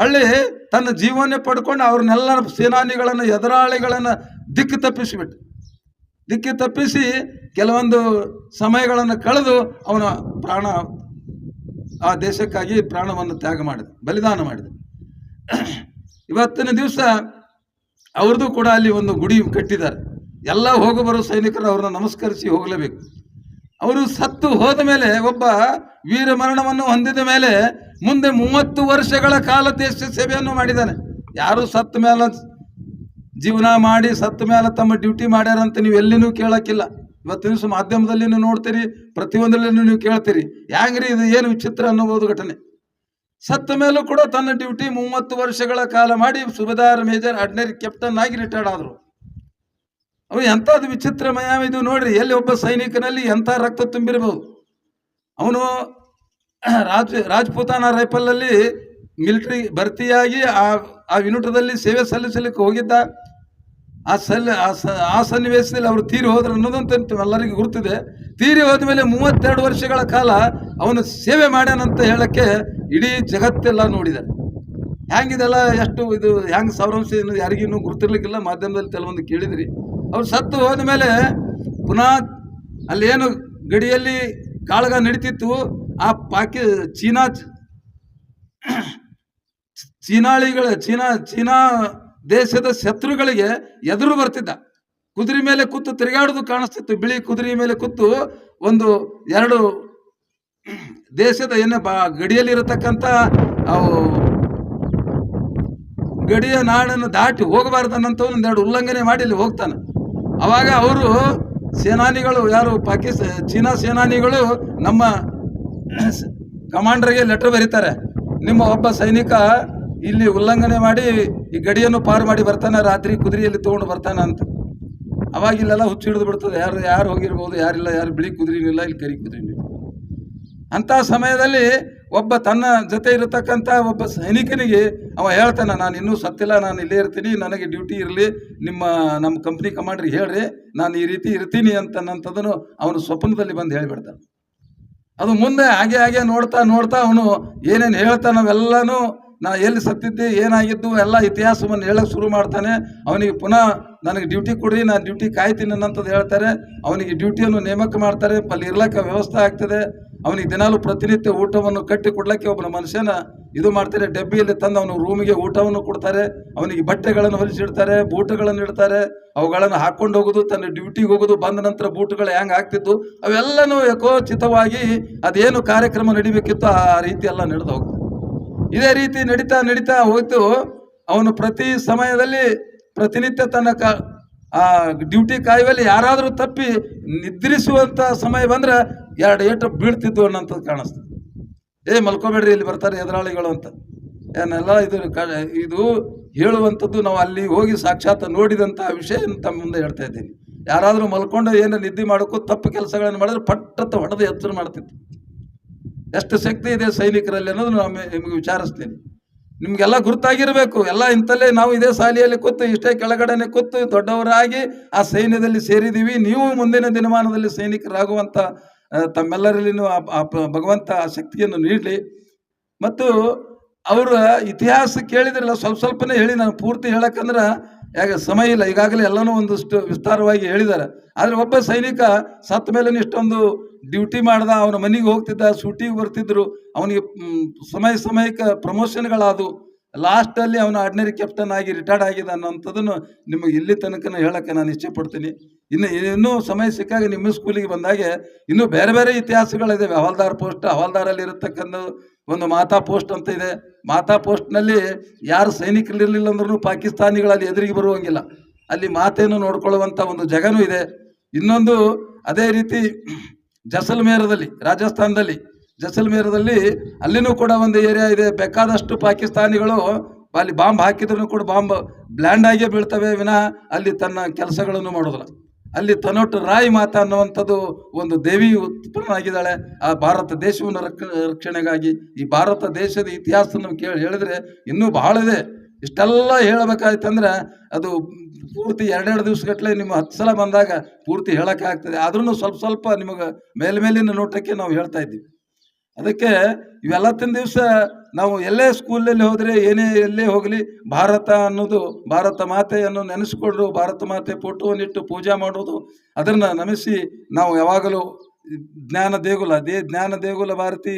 ಹಳ್ಳಿ ತನ್ನ ಜೀವನ ಪಡ್ಕೊಂಡು ಅವ್ರನ್ನೆಲ್ಲ ಸೇನಾನಿಗಳನ್ನು, ಎದುರಾಳಿಗಳನ್ನು ದಿಕ್ಕು ತಪ್ಪಿಸಿಬಿಟ್ಟು ದಿಕ್ಕಿ ತಪ್ಪಿಸಿ ಕೆಲವೊಂದು ಸಮಯಗಳನ್ನು ಕಳೆದು ಅವನ ಪ್ರಾಣ, ಆ ದೇಶಕ್ಕಾಗಿ ಪ್ರಾಣವನ್ನು ತ್ಯಾಗ ಮಾಡಿದ ಬಲಿದಾನ ಮಾಡಿದ ಇವತ್ತಿನ ದಿವಸ ಅವ್ರದ್ದು ಕೂಡ ಅಲ್ಲಿ ಒಂದು ಗುಡಿ ಕಟ್ಟಿದ್ದಾರೆ. ಎಲ್ಲ ಹೋಗಿ ಬರೋ ಸೈನಿಕರು ಅವ್ರನ್ನ ನಮಸ್ಕರಿಸಿ ಹೋಗಲೇಬೇಕು. ಅವರು ಸತ್ತು ಹೋದ ಮೇಲೆ ಒಬ್ಬ ವೀರ ಮರಣವನ್ನು ಹೊಂದಿದ ಮೇಲೆ ಮುಂದೆ ಮೂವತ್ತು ವರ್ಷಗಳ ಕಾಲ ದೇಶ ಸೇವೆಯನ್ನು ಮಾಡಿದ್ದಾನೆ. ಯಾರು ಸತ್ತ ಮೇಲೆ ಜೀವನ ಮಾಡಿ ಸತ್ತ ಮೇಲೆ ತಮ್ಮ ಡ್ಯೂಟಿ ಮಾಡ್ಯಾರಂತ ನೀವು ಎಲ್ಲಿನೂ ಕೇಳಕ್ಕಿಲ್ಲ. ಇವತ್ತಿನ ದಿವಸ ಮಾಧ್ಯಮದಲ್ಲಿ ನೀವು ನೋಡ್ತೀರಿ ಪ್ರತಿಯೊಂದರಲ್ಲೂ ನೀವು ಕೇಳ್ತೀರಿ. ಹ್ಯಾಂಗ್ರಿ ಇದು ಏನು ವಿಚಿತ್ರ ಅನ್ನಬಹುದು ಘಟನೆ. ಸತ್ತ ಮೇಲೂ ಕೂಡ ತನ್ನ ಡ್ಯೂಟಿ ಮೂವತ್ತು ವರ್ಷಗಳ ಕಾಲ ಮಾಡಿ, ಸುಬೇದಾರ್ ಮೇಜರ್ ಅಡ್ನರಿ ಕ್ಯಾಪ್ಟನ್ ಆಗಿ ರಿಟೈರ್ಡ್ ಆದರು. ಅವು ಎಂಥದ್ದು ವಿಚಿತ್ರಮಯ ಇದು ನೋಡ್ರಿ, ಎಲ್ಲಿ ಒಬ್ಬ ಸೈನಿಕನಲ್ಲಿ ಎಂಥ ರಕ್ತ ತುಂಬಿರಬಹುದು ಅವನು ರಾಜ್, ರಾಜ್ಪೂತಾನ ರೈಫಲಲ್ಲಿ ಮಿಲಿಟರಿ ಭರ್ತಿಯಾಗಿ ಆ ಆ ವಿನುಟದಲ್ಲಿ ಸೇವೆ ಸಲ್ಲಿಸಲಿಕ್ಕೆ ಹೋಗಿದ್ದ. ಆ ಸಲ್, ಆ ಸನ್ನಿವೇಶದಲ್ಲಿ ಅವರು ತೀರಿ ಹೋದ್ರು ಅನ್ನೋದಂತ ಎಲ್ಲರಿಗೂ ಗುರುತಿದೆ. ತೀರಿ ಹೋದ ಮೇಲೆ ಮೂವತ್ತೆರಡು ವರ್ಷಗಳ ಕಾಲ ಅವನು ಸೇವೆ ಮಾಡ್ಯಾನಂತ ಹೇಳಕ್ಕೆ ಇಡೀ ಜಗತ್ತೆಲ್ಲ ನೋಡಿದೆ ಹ್ಯಾಂಗಿದೆಲ್ಲ ಎಷ್ಟು ಇದು, ಹ್ಯಾಂಗೆ ಸೌರಂಶ ಯಾರಿಗೂ ಗುರುತಿರ್ಲಿಕ್ಕಿಲ್ಲ. ಮಾಧ್ಯಮದಲ್ಲಿ ಕೆಲವೊಂದು ಕೇಳಿದ್ರಿ. ಅವ್ರು ಸತ್ತು ಹೋದ ಮೇಲೆ ಪುನಃ ಅಲ್ಲೇನು ಗಡಿಯಲ್ಲಿ ಕಾಳಗ ನಡೀತಿತ್ತು, ಆ ಪಾಕಿ ಚೀನಾ ಚೀನಾಳಿಗಳ, ಚೀನಾ ಚೀನಾ ದೇಶದ ಶತ್ರುಗಳಿಗೆ ಎದುರು ಬರ್ತಿದ್ದ. ಕುದುರೆ ಮೇಲೆ ಕೂತು ತಿರುಗಾಡೋದು ಕಾಣಿಸ್ತಿತ್ತು. ಬಿಳಿ ಕುದುರೆ ಮೇಲೆ ಕೂತು ಒಂದು ಎರಡು ದೇಶದ ಏನೇ ಬಾ ಗಡಿಯಲ್ಲಿರತಕ್ಕಂಥ ಅವು ಗಡಿಯ ನಾಡನ್ನು ದಾಟಿ ಹೋಗಬಾರ್ದನ್ನಂತ ಒಂದೆರಡು ಉಲ್ಲಂಘನೆ ಮಾಡಿ ಇಲ್ಲಿ ಹೋಗ್ತಾನೆ. ಅವಾಗ ಅವರು ಸೇನಾನಿಗಳು ಯಾರು ಪಾಕಿಸ್ತಾನ ಚೀನಾ ಸೇನಾನಿಗಳು ನಮ್ಮ ಕಮಾಂಡರ್ಗೆ ಲೆಟರ್ ಬರೀತಾರೆ. ನಿಮ್ಮ ಒಬ್ಬ ಸೈನಿಕ ಇಲ್ಲಿ ಉಲ್ಲಂಘನೆ ಮಾಡಿ ಈ ಗಡಿಯನ್ನು ಪಾರು ಮಾಡಿ ಬರ್ತಾನೆ, ರಾತ್ರಿ ಕುದುರೆಯಲ್ಲಿ ತೊಗೊಂಡು ಬರ್ತಾನೆ ಅಂತ. ಅವಾಗ ಇಲ್ಲೆಲ್ಲ ಹುಚ್ಚು ಹಿಡಿದು ಬಿಡ್ತದೆ. ಯಾರು ಯಾರು ಹೋಗಿರ್ಬೋದು, ಯಾರಿಲ್ಲ, ಯಾರು ಬಿಳಿ ಕುದುರೆನಿಲ್ಲ ಇಲ್ಲಿ ಕರಿ ಕುದುರೆನಿಲ್ಲ ಅಂಥ ಸಮಯದಲ್ಲಿ ಒಬ್ಬ ತನ್ನ ಜೊತೆ ಇರತಕ್ಕಂಥ ಒಬ್ಬ ಸೈನಿಕನಿಗೆ ಅವ ಹೇಳ್ತಾನೆ, ನಾನು ಇನ್ನೂ ಸತ್ತಿಲ್ಲ, ನಾನು ಇಲ್ಲೇ ಇರ್ತೀನಿ, ನನಗೆ ಡ್ಯೂಟಿ ಇರಲಿ, ನಿಮ್ಮ ನಮ್ಮ ಕಂಪ್ನಿ ಕಮಾಂಡ್ರಿಗೆ ಹೇಳ್ರಿ, ನಾನು ಈ ರೀತಿ ಇರ್ತೀನಿ ಅಂತನ್ನಂಥದ್ದನ್ನು ಅವನು ಸ್ವಪ್ನದಲ್ಲಿ ಬಂದು ಹೇಳಿಬಿಡ್ತಾನೆ. ಅದು ಮುಂದೆ ಹಾಗೆ ಹಾಗೆ ನೋಡ್ತಾ ನೋಡ್ತಾ ಅವನು ಏನೇನು ಹೇಳ್ತಾನೆ ಅವೆಲ್ಲನೂ ನಾ ಎಲ್ಲಿ ಸತ್ತಿದ್ದೆ, ಏನಾಗಿದ್ದು, ಎಲ್ಲ ಇತಿಹಾಸವನ್ನು ಹೇಳಕ್ಕೆ ಶುರು ಮಾಡ್ತಾನೆ, ಅವನಿಗೆ ಪುನಃ ನನಗೆ ಡ್ಯೂಟಿ ಕೊಡ್ರಿ, ನಾನು ಡ್ಯೂಟಿ ಕಾಯ್ತೀನಿ ಅನ್ನೋಂಥದ್ದು ಹೇಳ್ತಾರೆ. ಅವನಿಗೆ ಡ್ಯೂಟಿಯನ್ನು ನೇಮಕ ಮಾಡ್ತಾರೆ ಅಲ್ಲಿ ಇರ್ಲಕ್ಕೆ ವ್ಯವಸ್ಥೆ ಆಗ್ತದೆ. ಅವನಿಗೆ ದಿನಾಲು ಪ್ರತಿನಿತ್ಯ ಊಟವನ್ನು ಕಟ್ಟಿ ಕೊಡ್ಲಿಕ್ಕೆ ಒಬ್ಬನ ಮನುಷ್ಯನ ಇದು ಮಾಡ್ತಾರೆ, ಡಬ್ಬಿಯಲ್ಲಿ ತಂದು ಅವನು ರೂಮಿಗೆ ಊಟವನ್ನು ಕೊಡ್ತಾರೆ, ಅವನಿಗೆ ಬಟ್ಟೆಗಳನ್ನು ಹೊಲಿಸಿಡ್ತಾರೆ ಬೂಟುಗಳನ್ನು ಇಡ್ತಾರೆ, ಅವುಗಳನ್ನು ಹಾಕೊಂಡು ಹೋಗೋದು, ತನ್ನ ಡ್ಯೂಟಿಗೆ ಹೋಗೋದು, ಬಂದ ನಂತರ ಬೂಟುಗಳು ಹೆಂಗೆ ಆಗ್ತಿತ್ತು ಅವೆಲ್ಲನೂ ಯಕೋಚಿತವಾಗಿ ಅದೇನು ಕಾರ್ಯಕ್ರಮ ನಡಿಬೇಕಿತ್ತು ಆ ರೀತಿ ಎಲ್ಲ ನಡೆದು ಹೋಗ್ತದೆ. ಇದೇ ರೀತಿ ನಡೀತಾ ನಡೀತಾ ಹೋಯ್ತು, ಅವನು ಪ್ರತಿ ಸಮಯದಲ್ಲಿ ಪ್ರತಿನಿತ್ಯ ತನ್ನ ಕ, ಆ ಡ್ಯೂಟಿ ಕಾಯುವಲ್ಲಿ ಯಾರಾದರೂ ತಪ್ಪಿ ನಿದ್ರಿಸುವಂಥ ಸಮಯ ಬಂದ್ರೆ ಎರಡು ಏಟು ಬೀಳ್ತಿದ್ವು ಅನ್ನೋಂಥದ್ದು ಕಾಣಿಸ್ತದೆ ಏ, ಮಲ್ಕೋಬೇಡ್ರಿ, ಇಲ್ಲಿ ಬರ್ತಾರೆ ಎದುರಾಳಿಗಳು ಅಂತ. ಏನೆಲ್ಲ ಇದು ಇದು ಹೇಳುವಂಥದ್ದು ನಾವು ಅಲ್ಲಿ ಹೋಗಿ ಸಾಕ್ಷಾತ್ ನೋಡಿದಂಥ ವಿಷಯ ತಮ್ಮ ಮುಂದೆ ಹೇಳ್ತಾ ಇದ್ದೀನಿ. ಯಾರಾದರೂ ಮಲ್ಕೊಂಡು ಏನು ನಿದ್ದೆ ಮಾಡೋಕ್ಕೂ ತಪ್ಪು ಕೆಲಸಗಳನ್ನು ಮಾಡಿದ್ರೆ ಪಟ್ಟತ್ತ ಹೊಡೆದು ಎಚ್ಚರ ಮಾಡ್ತಿತ್ತು ಎಷ್ಟು ಶಕ್ತಿ ಇದೆ ಸೈನಿಕರಲ್ಲಿ ಅನ್ನೋದು ನಾನು ನಿಮಗೆ ವಿಚಾರಿಸ್ತೀನಿ. ನಿಮಗೆಲ್ಲ ಗುರುತಾಗಿರಬೇಕು. ಎಲ್ಲ ಇಂಥಲ್ಲೇ ನಾವು ಇದೇ ಶಾಲೆಯಲ್ಲಿ ಕೂತು, ಇಷ್ಟೇ ಕೆಳಗಡೆನೆ ಕೂತು ದೊಡ್ಡವರಾಗಿ ಆ ಸೈನ್ಯದಲ್ಲಿ ಸೇರಿದ್ದೀವಿ. ನೀವು ಮುಂದಿನ ದಿನಮಾನದಲ್ಲಿ ಸೈನಿಕರಾಗುವಂಥ ತಮ್ಮೆಲ್ಲರಲ್ಲಿನೂ ಆ ಭಗವಂತ ಆ ಶಕ್ತಿಯನ್ನು ನೀಡಲಿ. ಮತ್ತು ಅವರ ಇತಿಹಾಸ ಕೇಳಿದ್ರಲ್ಲ ಸ್ವಲ್ಪ ಸ್ವಲ್ಪನೇ ಹೇಳಿ, ನಾನು ಪೂರ್ತಿ ಹೇಳಕ್ಕಂದ್ರೆ ಯಾಕೆ ಸಮಯ ಇಲ್ಲ. ಈಗಾಗಲೇ ಎಲ್ಲನೂ ಒಂದಷ್ಟು ವಿಸ್ತಾರವಾಗಿ ಹೇಳಿದ್ದಾರೆ. ಆದರೆ ಒಬ್ಬ ಸೈನಿಕ ಸತ್ತ ಮೇಲೆ ಇಷ್ಟೊಂದು ಡ್ಯೂಟಿ ಮಾಡ್ದ, ಅವನ ಮನೆಗೆ ಹೋಗ್ತಿದ್ದ, ಶೂಟಿಗೆ ಬರ್ತಿದ್ರು, ಅವನಿಗೆ ಸಮಯ ಸಮಯಕ್ಕೆ ಪ್ರಮೋಷನ್ಗಳಾದವು. ಲಾಸ್ಟಲ್ಲಿ ಅವನು ಆರ್ಡಿನರಿ ಕ್ಯಾಪ್ಟನ್ ಆಗಿ ರಿಟೈರ್ಡ್ ಆಗಿದೆ ಅನ್ನೋಂಥದ್ದನ್ನು ನಿಮಗೆ ಇಲ್ಲಿ ತನಕ ಹೇಳಕ್ಕೆ ನಾನು ಇಷ್ಟಪಡ್ತೀನಿ. ಇನ್ನು ಇನ್ನೂ ಸಮಯ ಸಿಕ್ಕಾಗ ನಿಮ್ಮ ಸ್ಕೂಲಿಗೆ ಬಂದಾಗೆ ಇನ್ನೂ ಬೇರೆ ಬೇರೆ ಇತಿಹಾಸಗಳಿದೆ. ಹವಾಲ್ದಾರ್ ಪೋಸ್ಟ್, ಹವಾಲ್ದಾರಲ್ಲಿ ಇರತಕ್ಕಂಥ ಒಂದು ಮಾತಾ ಪೋಸ್ಟ್ ಅಂತ ಇದೆ. ಮಾತಾ ಪೋಸ್ಟ್ನಲ್ಲಿ ಯಾರು ಸೈನಿಕರಿರಲಿಲ್ಲ ಅಂದ್ರೂ ಪಾಕಿಸ್ತಾನಿಗಳಲ್ಲಿ ಎದುರಿಗೆ ಬರುವಂಗಿಲ್ಲ. ಅಲ್ಲಿ ಮಾತೆಯನ್ನು ನೋಡ್ಕೊಳ್ಳುವಂಥ ಒಂದು ಜಗನೂ ಇದೆ. ಇನ್ನೊಂದು ಅದೇ ರೀತಿ ಜಸಲ್ಮೇರದಲ್ಲಿ, ರಾಜಸ್ಥಾನದಲ್ಲಿ ಜಸಲ್ಮೇರದಲ್ಲಿ ಅಲ್ಲಿನೂ ಕೂಡ ಒಂದು ಏರಿಯಾ ಇದೆ. ಬೇಕಾದಷ್ಟು ಪಾಕಿಸ್ತಾನಿಗಳು ಅಲ್ಲಿ ಬಾಂಬ್ ಹಾಕಿದ್ರು ಕೂಡ ಬಾಂಬ್ ಬ್ಲ್ಯಾಂಡ್ ಆಗೇ ಬೀಳ್ತವೆ ವಿನಃ ಅಲ್ಲಿ ತನ್ನ ಕೆಲಸಗಳನ್ನು ಮಾಡೋದಿಲ್ಲ. ಅಲ್ಲಿ ತನ್ನೊಟ್ಟು ರಾಯಿ ಮಾತಾ ಅನ್ನುವಂಥದ್ದು ಒಂದು ದೇವಿ ಉತ್ಪನ್ನವಾಗಿದ್ದಾಳೆ. ಆ ಭಾರತ ದೇಶವನ್ನು ರಕ್ಷ, ರಕ್ಷಣೆಗಾಗಿ ಈ ಭಾರತ ದೇಶದ ಇತಿಹಾಸವನ್ನು ಕೇಳಿ ಹೇಳಿದ್ರೆ ಇನ್ನೂ ಬಹಳ ಇದೆ ಇಷ್ಟೆಲ್ಲ ಹೇಳಬೇಕಾಯ್ತಂದ್ರೆ ಅದು ಪೂರ್ತಿ ಎರಡೆರಡು ದಿವಸಗಟ್ಟಲೆ ನಿಮ್ಮ ಹತ್ತು ಸಲ ಬಂದಾಗ ಪೂರ್ತಿ ಹೇಳೋಕ್ಕಾಗ್ತದೆ. ಆದ್ರೂ ಸ್ವಲ್ಪ ಸ್ವಲ್ಪ ನಿಮಗೆ ಮೇಲ್ಮೇಲಿನ ನೋಟಕ್ಕೆ ನಾವು ಹೇಳ್ತಾ ಇದ್ದೀವಿ. ಅದಕ್ಕೆ ಇವೆಲ್ಲತ್ತಿನ ದಿವಸ ನಾವು ಎಲ್ಲೇ ಸ್ಕೂಲಲ್ಲಿ ಹೋದರೆ ಏನೇ ಎಲ್ಲೇ ಹೋಗಲಿ, ಭಾರತ ಅನ್ನೋದು, ಭಾರತ ಮಾತೆಯನ್ನು ನೆನೆಸ್ಕೊಂಡು ಭಾರತ ಮಾತೆ ಫೋಟೋವನ್ನಿಟ್ಟು ಪೂಜೆ ಮಾಡೋದು ಅದನ್ನು ನಮಿಸಿ ನಾವು ಯಾವಾಗಲೂ ಜ್ಞಾನ ದೇಗುಲ ದೇ ಜ್ಞಾನ ದೇಗುಲ ಭಾರತಿ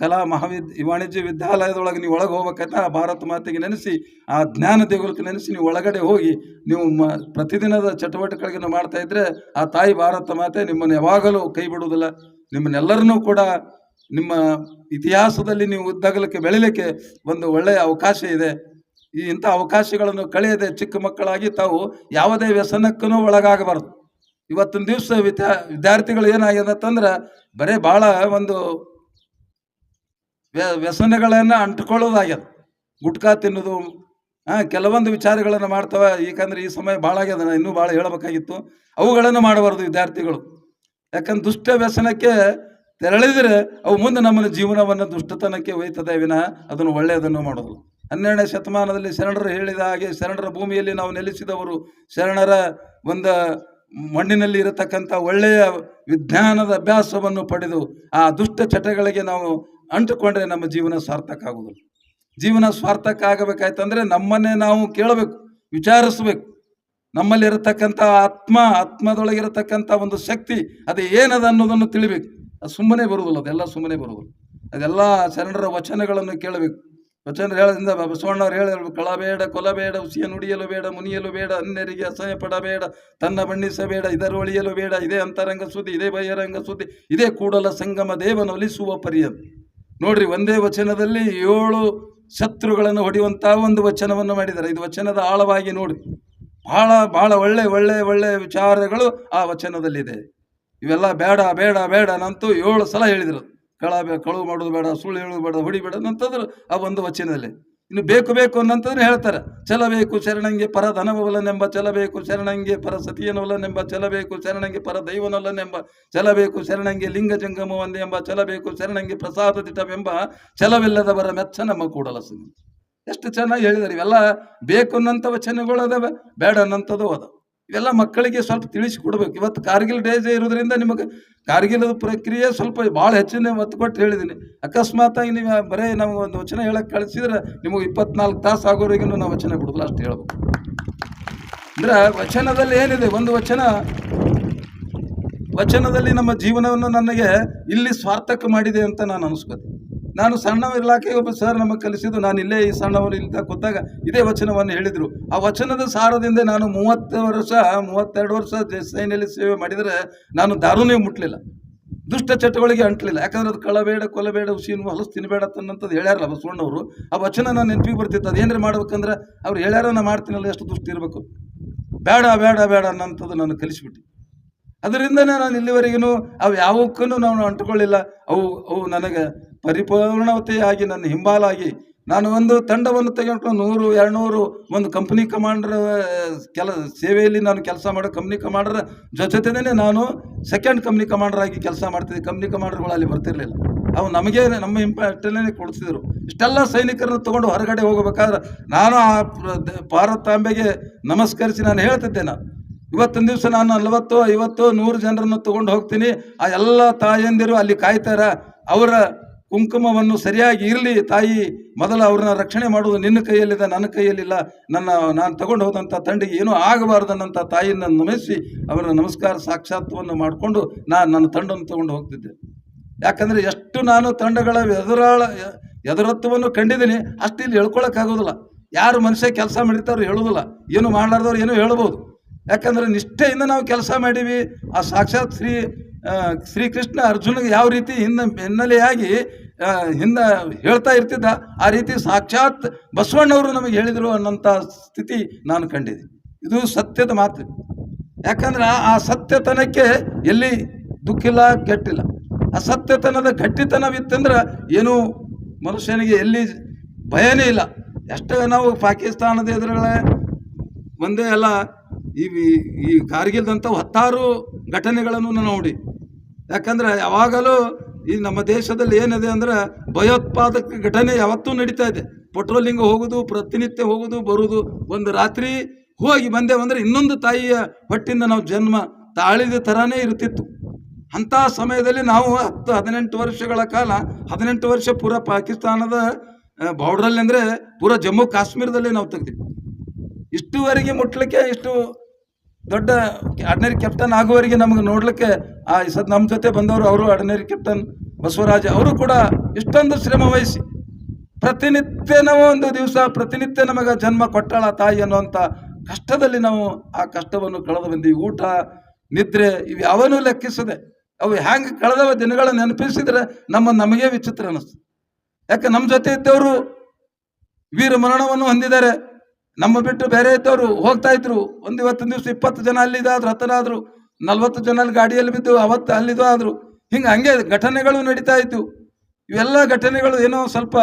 ಕಲಾ ಮಹಾವಿದ್, ವಾಣಿಜ್ಯ ವಿದ್ಯಾಲಯದೊಳಗೆ ನೀವು ಒಳಗೆ ಹೋಗ್ಬೇಕಂತ ಭಾರತ ಮಾತೆಗೆ ನೆನೆಸಿ, ಆ ಜ್ಞಾನ ದೇಗುಲಕ್ಕೆ ನೆನೆಸಿ ನೀವು ಒಳಗಡೆ ಹೋಗಿ ನೀವು ಮ, ಪ್ರತಿದಿನದ ಚಟುವಟಿಕೆಗಳನ್ನು ಮಾಡ್ತಾ ಇದ್ದರೆ ಆ ತಾಯಿ ಭಾರತ ಮಾತೆ ನಿಮ್ಮನ್ನು ಯಾವಾಗಲೂ ಕೈ ಬಿಡುವುದಿಲ್ಲ. ನಿಮ್ಮನ್ನೆಲ್ಲರನ್ನೂ ಕೂಡ ನಿಮ್ಮ ಇತಿಹಾಸದಲ್ಲಿ ನೀವು ಉದ್ದಗಲಕ್ಕೆ ಬೆಳಿಲಿಕ್ಕೆ ಒಂದು ಒಳ್ಳೆಯ ಅವಕಾಶ ಇದೆ. ಈ ಇಂಥ ಅವಕಾಶಗಳನ್ನು ಕಳೆಯದೆ ಚಿಕ್ಕ ಮಕ್ಕಳಾಗಿ ತಾವು ಯಾವುದೇ ವ್ಯಸನಕ್ಕೂ ಒಳಗಾಗಬಾರ್ದು. ಇವತ್ತಿನ ದಿವಸ ವಿದ್ಯಾ, ವಿದ್ಯಾರ್ಥಿಗಳು ಏನಾಗಿದೆ ಅಂತಂದ್ರೆ ಬರೀ ಭಾಳ ಒಂದು ವ್ಯ, ವ್ಯಸನಗಳನ್ನು ಅಂಟ್ಕೊಳ್ಳೋದಾಗ್ಯದ. ಗುಟ್ಕಾ ತಿನ್ನೋದು ಹಾಂ ಕೆಲವೊಂದು ವಿಚಾರಗಳನ್ನು ಮಾಡ್ತವೆ. ಏಕೆಂದ್ರೆ ಈ ಸಮಯ ಭಾಳ ಆಗ್ಯದ ನಾನು ಇನ್ನೂ ಭಾಳ ಹೇಳಬೇಕಾಗಿತ್ತು. ಅವುಗಳನ್ನು ಮಾಡಬಾರ್ದು ವಿದ್ಯಾರ್ಥಿಗಳು. ಯಾಕಂದ್ರೆ ದುಷ್ಟ ವ್ಯಸನಕ್ಕೆ ತೆರಳಿದರೆ ಅವು ಮುಂದೆ ನಮ್ಮ ಜೀವನವನ್ನು ದುಷ್ಟತನಕ್ಕೆ ಒಯ್ತದೆ ವಿನಃ ಅದನ್ನು ಒಳ್ಳೆಯದನ್ನು ಮಾಡೋದು ಹನ್ನೆರಡನೇ ಶತಮಾನದಲ್ಲಿ ಶರಣರು ಹೇಳಿದ ಹಾಗೆ ಶರಣರ ಭೂಮಿಯಲ್ಲಿ ನಾವು ನೆಲೆಸಿದವರು ಶರಣರ ಒಂದು ಮಣ್ಣಿನಲ್ಲಿ ಇರತಕ್ಕಂಥ ಒಳ್ಳೆಯ ವಿಜ್ಞಾನದ ಅಭ್ಯಾಸವನ್ನು ಪಡೆದು ಆ ದುಷ್ಟ ಚಟಗಳಿಗೆ ನಾವು ಅಂಟುಕೊಂಡ್ರೆ ನಮ್ಮ ಜೀವನ ಸಾರ್ಥಕ ಆಗುವುದಿಲ್ಲ ಜೀವನ ಸ್ವಾರ್ಥಕ ಆಗಬೇಕಾಯ್ತಂದ್ರೆ ನಮ್ಮನ್ನೇ ನಾವು ಕೇಳಬೇಕು, ವಿಚಾರಿಸ್ಬೇಕು. ನಮ್ಮಲ್ಲಿ ಇರತಕ್ಕಂಥ ಆತ್ಮ, ಆತ್ಮದೊಳಗಿರತಕ್ಕಂಥ ಒಂದು ಶಕ್ತಿ, ಅದು ಏನದ ಅನ್ನೋದನ್ನು ತಿಳಿಬೇಕು. ಅದು ಸುಮ್ಮನೆ ಬರುವುದಿಲ್ಲ ಅದೆಲ್ಲ ಸುಮ್ಮನೆ ಬರುವುದಿಲ್ಲ ಅದೆಲ್ಲ ಶರಣರ ವಚನಗಳನ್ನು ಕೇಳಬೇಕು. ವಚನ ಹೇಳದಿಂದ ಬಸವಣ್ಣವ್ರು ಹೇಳಬೇಕು ಕಳಬೇಡ ಕೊಲಬೇಡ ಉಸಿಯ ನುಡಿಯಲು ಬೇಡ, ಮುನಿಯಲು ಬೇಡ, ಅನ್ಯರಿಗೆ ಅಸಹ್ಯ ಪಡಬೇಡ, ತನ್ನ ಬಣ್ಣಿಸಬೇಡ, ಇದರ ಒಳಿಯಲು ಬೇಡ, ಇದೇ ಅಂತರಂಗ ಸುದ್ದಿ, ಇದೇ ಬಹಿರಂಗ ಸುದ್ದಿ, ಇದೇ ಕೂಡಲ ಸಂಗಮ ದೇವನ ಒಲಿಸುವ ಪರ್ಯಂತ. ನೋಡ್ರಿ, ಒಂದೇ ವಚನದಲ್ಲಿ ಏಳು ಶತ್ರುಗಳನ್ನು ಹೊಡೆಯುವಂತಹ ಒಂದು ವಚನವನ್ನು ಮಾಡಿದ್ದಾರೆ. ಇದು ವಚನದ ಆಳವಾಗಿ ನೋಡಿ ಬಹಳ ಬಹಳ ಒಳ್ಳೆ ಒಳ್ಳೆ ಒಳ್ಳೆ ವಿಚಾರಗಳು ಆ ವಚನದಲ್ಲಿದೆ. ಇವೆಲ್ಲ ಬೇಡ ಬೇಡ ಬೇಡ ನಂತೂ ಏಳು ಸಲ ಹೇಳಿದರು. ಕಳ ಕಳುವು ಮಾಡೋದು ಬೇಡ, ಸುಳ್ಳು ಹೇಳೋದು ಬೇಡ ಹೊಡಿಬೇಡ ಅಂತಂದ್ರು ಆ ಒಂದು ವಚನದಲ್ಲಿ. ಇನ್ನು ಬೇಕು ಬೇಕು ಅನ್ನಂತಂದ್ರೆ ಹೇಳ್ತಾರೆ. ಚಲಬೇಕು ಶರಣಂಗೆ ಪರ ಧನವಲನೆಂಬ ಚಲಬೇಕು ಶರಣಂಗೆ ಪರ ಸತಿಯನೊಲನೆಂಬ ಚಲಬೇಕು ಶರಣಂಗೆ ಪರ ದೈವನಲ್ಲನೆಂಬ ಚಲಬೇಕು ಶರಣಂಗೆ ಲಿಂಗ ಜಂಗಮ ಒಂದೇ ಎಂಬ ಚಲಬೇಕು ಶರಣಂಗೆ ಪ್ರಸಾದ ದಿಟವೆಂಬ ಛಲವಿಲ್ಲದವರ ಮೆಚ್ಚ ನಮ್ಮ ಕೂಡಲ ಎಷ್ಟು ಚೆನ್ನಾಗಿ ಹೇಳಿದ್ದಾರೆ ಇವೆಲ್ಲ ಬೇಕು ಅನ್ನಂಥ ವಚನಗಳು ಅದಾವೆ ಬೇಡ ಅನ್ನಂಥದ್ದು ಅದ. ಇವೆಲ್ಲ ಮಕ್ಕಳಿಗೆ ಸ್ವಲ್ಪ ತಿಳಿಸಿಕೊಡ್ಬೇಕು ಇವತ್ತು ಕಾರ್ಗಿಲ್ ಡೇಸ್ ಇರೋದ್ರಿಂದ ನಿಮಗೆ ಕಾರ್ಗಿಲ್ ಪ್ರಕ್ರಿಯೆ ಸ್ವಲ್ಪ ಭಾಳ ಹೆಚ್ಚಿನ ಒತ್ತು ಕೊಟ್ಟು ಹೇಳಿದ್ದೀನಿ. ಅಕಸ್ಮಾತಾಗಿ ನೀವು ಬರೀ ನಮಗೆ ಒಂದು ವಚನ ಹೇಳಕ್ಕೆ ಕಳಿಸಿದ್ರೆ ನಿಮಗೆ ಇಪ್ಪತ್ನಾಲ್ಕು ತಾಸು ಆಗೋರಿಗೂ ನಾವು ವಚನ ಬಿಡೋದಿಲ್ಲ ಅಷ್ಟು ಹೇಳ್ಬೇಕು. ಅಂದ್ರೆ ವಚನದಲ್ಲಿ ಏನಿದೆ? ಒಂದು ವಚನ ವಚನದಲ್ಲಿ ನಮ್ಮ ಜೀವನವನ್ನು ನನಗೆ ಇಲ್ಲಿ ಸ್ವಾರ್ಥಕ ಮಾಡಿದೆ ಅಂತ ನಾನು ಅನಿಸ್ಕೋತೀನಿ. ನಾನು ಸಣ್ಣವ ಇರ್ಲಾಕೆ ಒಬ್ಬ ಸರ್ ನಮಗೆ ಕಲಿಸಿದ್ದು, ನಾನು ಇಲ್ಲೇ ಈ ಸಣ್ಣವರು ಇಲ್ದ ಕೂತಾಗ ಇದೇ ವಚನವನ್ನು ಹೇಳಿದರು. ಆ ವಚನದ ಸಾರದಿಂದ ನಾನು ಮೂವತ್ತು ವರ್ಷ, ಮೂವತ್ತೆರಡು ವರ್ಷ ಸೇನೆಯಲ್ಲಿ ಸೇವೆ ಮಾಡಿದರೆ ನಾನು ದಾರುನೇ ಮುಟ್ಲಿಲ್ಲ. ದುಷ್ಟ ಚಟಗಳಿಗೆ ಅಂಟಲಿಲ್ಲ. ಯಾಕಂದ್ರೆ ಅದು ಕಳಬೇಡ ಕೊಲಬೇಡ ಹುಸಿನ ಹೊಲಸು ತಿನ್ನಬೇಡ ತನ್ನಂಥದ್ದು ಹೇಳ್ಯಾರಲ್ಲ ಬಸವಣ್ಣವರು. ಆ ವಚನ ನಾನು ನೆನಪಿಗೆ ಬರ್ತಿತ್ತು. ಅದೇನ್ರಿ ಮಾಡ್ಬೇಕಂದ್ರೆ, ಅವ್ರು ಹೇಳ್ಯಾರ, ನಾ ಮಾಡ್ತೀನಲ್ಲ, ಎಷ್ಟು ದುಷ್ಟ ಇರಬೇಕು? ಬೇಡ ಬೇಡ ಬೇಡ ಅನ್ನೋಂಥದ್ದು ನಾನು ಕಲಿಸ್ಬಿಟ್ಟು. ಅದರಿಂದನೇ ನಾನು ಇಲ್ಲಿವರೆಗೂ ಅವು ಯಾವಕ್ಕೂ ನಾನು ಅಂಟುಕೊಳ್ಳಿಲ್ಲ. ಅವು ಅವು ನನಗೆ ಪರಿಪೂರ್ಣತೆಯಾಗಿ ನನ್ನ ಹಿಂಬಾಲಾಗಿ ನಾನು ಒಂದು ತಂಡವನ್ನು ತೆಗೆದುಕೊಂಡು ನೂರು, ಎರಡುನೂರು ಒಂದು ಕಂಪ್ನಿ ಕಮಾಂಡರ್ ಕೆಲ, ಸೇವೆಯಲ್ಲಿ ನಾನು ಕೆಲಸ ಮಾಡೋ ಕಂಪ್ನಿ ಕಮಾಂಡರ್ ಜೊತೆನೇ ನಾನು ಸೆಕೆಂಡ್ ಕಂಪ್ನಿ ಕಮಾಂಡರ್ ಆಗಿ ಕೆಲಸ ಮಾಡ್ತಿದ್ದೆ. ಕಂಪ್ನಿ ಕಮಾಂಡರ್ಗಳು ಅಲ್ಲಿ ಬರ್ತಿರಲಿಲ್ಲ. ಅವು ನಮಗೆ, ನಮ್ಮ ಇಂಪ್ಯಾಕ್ಟಲ್ಲೇ ಕೊಡಿಸಿದ್ರು. ಇಷ್ಟೆಲ್ಲ ಸೈನಿಕರನ್ನು ತೊಗೊಂಡು ಹೊರಗಡೆ ಹೋಗಬೇಕಾದ್ರೆ ನಾನು ಆ ಭಾರತಾಂಬೆಗೆ ನಮಸ್ಕರಿಸಿ ನಾನು ಹೇಳ್ತಿದ್ದೆ ನಾನು ಇವತ್ತಿನ ದಿವಸ ನಾನು ನಲವತ್ತು, ಐವತ್ತು, ನೂರು ಜನರನ್ನು ತಗೊಂಡು ಹೋಗ್ತೀನಿ. ಆ ಎಲ್ಲ ತಾಯಂದಿರು ಅಲ್ಲಿ ಕಾಯ್ತಾರ, ಅವರ ಕುಂಕುಮವನ್ನು ಸರಿಯಾಗಿ ಇರಲಿ ತಾಯಿ, ಮೊದಲು ಅವ್ರನ್ನ ರಕ್ಷಣೆ ಮಾಡುವುದು ನಿನ್ನ ಕೈಯಲ್ಲಿದೆ, ನನ್ನ ಕೈಯಲ್ಲಿಲ್ಲ. ನನ್ನ, ನಾನು ತಗೊಂಡು ಹೋದಂಥ ತಂಡಿಗೆ ಏನೂ ಆಗಬಾರ್ದನ್ನಂಥ ತಾಯಿಯನ್ನು ನಮಿಸಿ ಅವರ ನಮಸ್ಕಾರ, ಸಾಕ್ಷಾತ್ವವನ್ನು ಮಾಡಿಕೊಂಡು ನಾನು ನನ್ನ ತಂಡವನ್ನು ತಗೊಂಡು ಹೋಗ್ತಿದ್ದೆ. ಯಾಕಂದರೆ ಎಷ್ಟು ನಾನು ತಂಡಗಳ ಎದುರಾಳ, ಎದುರತ್ವವನ್ನು ಕಂಡಿದ್ದೀನಿ, ಅಷ್ಟು ಇಲ್ಲಿ ಹೇಳ್ಕೊಳಕ್ಕಾಗೋದಿಲ್ಲ. ಯಾರು ಮನುಷ್ಯ ಕೆಲಸ ಮಾಡಿರ್ತಾರೋ ಹೇಳೋದಿಲ್ಲ. ಏನು ಮಾಡಲಾರ್ದವ್ರು ಏನೂ ಹೇಳ್ಬೋದು ಯಾಕಂದ್ರೆ ನಿಷ್ಠೆಯಿಂದ ನಾವು ಕೆಲಸ ಮಾಡೀವಿ. ಆ ಸಾಕ್ಷಾತ್ ಶ್ರೀ ಶ್ರೀಕೃಷ್ಣ ಅರ್ಜುನಗೆ ಯಾವ ರೀತಿ ಹಿಂದೆ ಹಿನ್ನೆಲೆಯಾಗಿ ಹಿಂದೆ ಹೇಳ್ತಾ ಇರ್ತಿದ್ದ, ಆ ರೀತಿ ಸಾಕ್ಷಾತ್ ಬಸವಣ್ಣವರು ನಮಗೆ ಹೇಳಿದರು ಅನ್ನೋಂಥ ಸ್ಥಿತಿ ನಾನು ಕಂಡಿದೆ ಇದು ಸತ್ಯದ ಮಾತು. ಯಾಕಂದ್ರೆ ಆ- ಸತ್ಯತನಕ್ಕೆ ಎಲ್ಲಿ ದುಃಖಿಲ್ಲ, ಕೆಟ್ಟಿಲ್ಲ. ಆ ಸತ್ಯತನದ ಗಟ್ಟಿತನವಿತ್ತಂದ್ರೆ ಏನು ಮನುಷ್ಯನಿಗೆ ಎಲ್ಲಿ ಭಯನೇ ಇಲ್ಲ. ಎಷ್ಟೇ ನಾವು ಪಾಕಿಸ್ತಾನದ ಎದುರುಗಳೇ ಒಂದೇ ಅಲ್ಲ ಈ ಈ ಕಾರ್ಗಿಲ್ದಂಥ ಹತ್ತಾರು ಘಟನೆಗಳನ್ನು ನೋಡಿ. ಯಾಕಂದ್ರೆ ಯಾವಾಗಲೂ ಈ ನಮ್ಮ ದೇಶದಲ್ಲಿ ಏನಿದೆ ಅಂದ್ರೆ ಭಯೋತ್ಪಾದಕ ಘಟನೆ ಯಾವತ್ತೂ ನಡೀತಾ ಇದೆ. ಪೆಟ್ರೋಲಿಂಗ್ ಹೋಗೋದು, ಪ್ರತಿನಿತ್ಯ ಹೋಗೋದು ಬರುವುದು ಒಂದು ರಾತ್ರಿ ಹೋಗಿ ಬಂದೇವಂದ್ರೆ ಇನ್ನೊಂದು ತಾಯಿಯ ಹೊಟ್ಟಿಂದ ನಾವು ಜನ್ಮ. ತಾಳಿದ ಥರನೇ ಇರ್ತಿತ್ತು ಅಂಥ ಸಮಯದಲ್ಲಿ ನಾವು ಹತ್ತು, ಹದಿನೆಂಟು ವರ್ಷಗಳ ಕಾಲ, ಹದಿನೆಂಟು ವರ್ಷ ಪೂರ ಪಾಕಿಸ್ತಾನದ ಬಾರ್ಡ್ರಲ್ಲಿ ಅಂದರೆ ಪೂರ ಜಮ್ಮು ಕಾಶ್ಮೀರದಲ್ಲಿ ನಾವು ತೆಗ್ದಿವಿ ಇಷ್ಟುವರೆಗೆ ಮುಟ್ಲಿಕ್ಕೆ ಇಷ್ಟು ದೊಡ್ಡ ಆರ್ಡಿನರಿ ಕ್ಯಾಪ್ಟನ್ ಆಗುವವರಿಗೆ ನಮಗೆ ನೋಡ್ಲಿಕ್ಕೆ ಆ ಸದ್ ನಮ್ಮ ಜೊತೆ ಬಂದವರು ಅವರು ಆರ್ಡಿನರಿ ಕ್ಯಾಪ್ಟನ್ ಬಸವರಾಜ ಅವರು ಕೂಡ ಇಷ್ಟೊಂದು ಶ್ರಮ ವಹಿಸಿ, ಪ್ರತಿನಿತ್ಯ ನಾವು ಒಂದು ದಿವಸ, ಪ್ರತಿನಿತ್ಯ ನಮಗೆ ಜನ್ಮ ಕೊಟ್ಟಾಳ ತಾಯಿ ಅನ್ನುವಂಥ ಕಷ್ಟದಲ್ಲಿ ನಾವು ಆ ಕಷ್ಟವನ್ನು ಕಳೆದು ಬಂದೀವಿ ಊಟ, ನಿದ್ರೆ ಇವು ಯಾವನ್ನೂ ಲೆಕ್ಕಿಸದೆ, ಅವು ಹ್ಯಾಂಗೆ ಕಳೆದವ ದಿನಗಳ ನೆನಪಿಸಿದ್ರೆ ನಮ್ಮ ನಮಗೆ ವಿಚಿತ್ರ ಅನಿಸ್ತದೆ. ಯಾಕೆ ನಮ್ಮ ಜೊತೆ ಇದ್ದವರು ವೀರ ಮರಣವನ್ನು ಹೊಂದಿದ್ದಾರೆ ನಮ್ಮ ಬಿಟ್ಟು ಬೇರೆ ಇದ್ದವರು ಹೋಗ್ತಾ ಇದ್ರು. ಒಂದು ದಿವಸ ಇಪ್ಪತ್ತು ಜನ ಅಲ್ಲಿದಾದ್ರು ಹತ್ತನಾದ್ರು. ನಲ್ವತ್ತು ಜನ ಅಲ್ಲಿ ಗಾಡಿಯಲ್ಲಿ ಬಿದ್ದು ಅವತ್ತು ಅಲ್ಲಿದ್ದು ಆದ್ರು. ಹಿಂಗೆ ಹಂಗೆ ಘಟನೆಗಳು ನಡೀತಾ ಇತ್ತು. ಇವೆಲ್ಲ ಘಟನೆಗಳು ಏನೋ ಸ್ವಲ್ಪ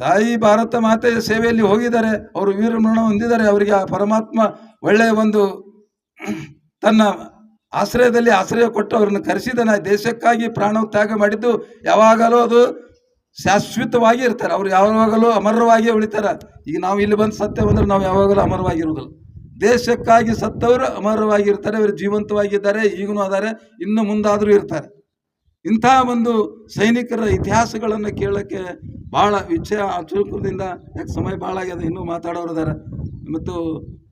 ತಾಯಿ ಭಾರತ ಮಾತೆಯ ಸೇವೆಯಲ್ಲಿ ಹೋಗಿದ್ದಾರೆ, ಅವರು ವೀರ ಮರಣ ಹೊಂದಿದ್ದಾರೆ, ಅವರಿಗೆ ಆ ಪರಮಾತ್ಮ ಒಳ್ಳೆಯ ಒಂದು ತನ್ನ ಆಶ್ರಯದಲ್ಲಿ ಆಶ್ರಯ ಕೊಟ್ಟು ಅವರನ್ನು ಕರೆಸಿದನ ದೇಶಕ್ಕಾಗಿ ಪ್ರಾಣ ತ್ಯಾಗ ಮಾಡಿದ್ದು ಯಾವಾಗಲೂ ಅದು ಶಾಶ್ವತವಾಗಿ ಇರ್ತಾರೆ ಅವ್ರು ಯಾವಾಗಲೂ ಅಮರವಾಗಿ ಉಳಿತಾರೆ. ಈಗ ನಾವು ಇಲ್ಲಿ ಬಂದು ಸತ್ಯ ಬಂದ್ರೆ ನಾವು ಯಾವಾಗಲೂ ಅಮರವಾಗಿರುವುದಿಲ್ಲ. ದೇಶಕ್ಕಾಗಿ ಸತ್ತವರು ಅಮರವಾಗಿರ್ತಾರೆ, ಅವರು ಜೀವಂತವಾಗಿದ್ದಾರೆ, ಈಗನೂ ಅದಾರೆ, ಇನ್ನು ಮುಂದಾದರೂ ಇರ್ತಾರೆ. ಇಂಥ ಒಂದು ಸೈನಿಕರ ಇತಿಹಾಸಗಳನ್ನು ಕೇಳೋಕ್ಕೆ ಭಾಳ ವಿಚಯ ಚುರುಕದಿಂದ ಯಾಕೆ ಸಮಯ ಭಾಳ ಆಗ್ಯದ ಇನ್ನೂ ಮಾತಾಡೋರು ಇದ್ದಾರೆ ಮತ್ತು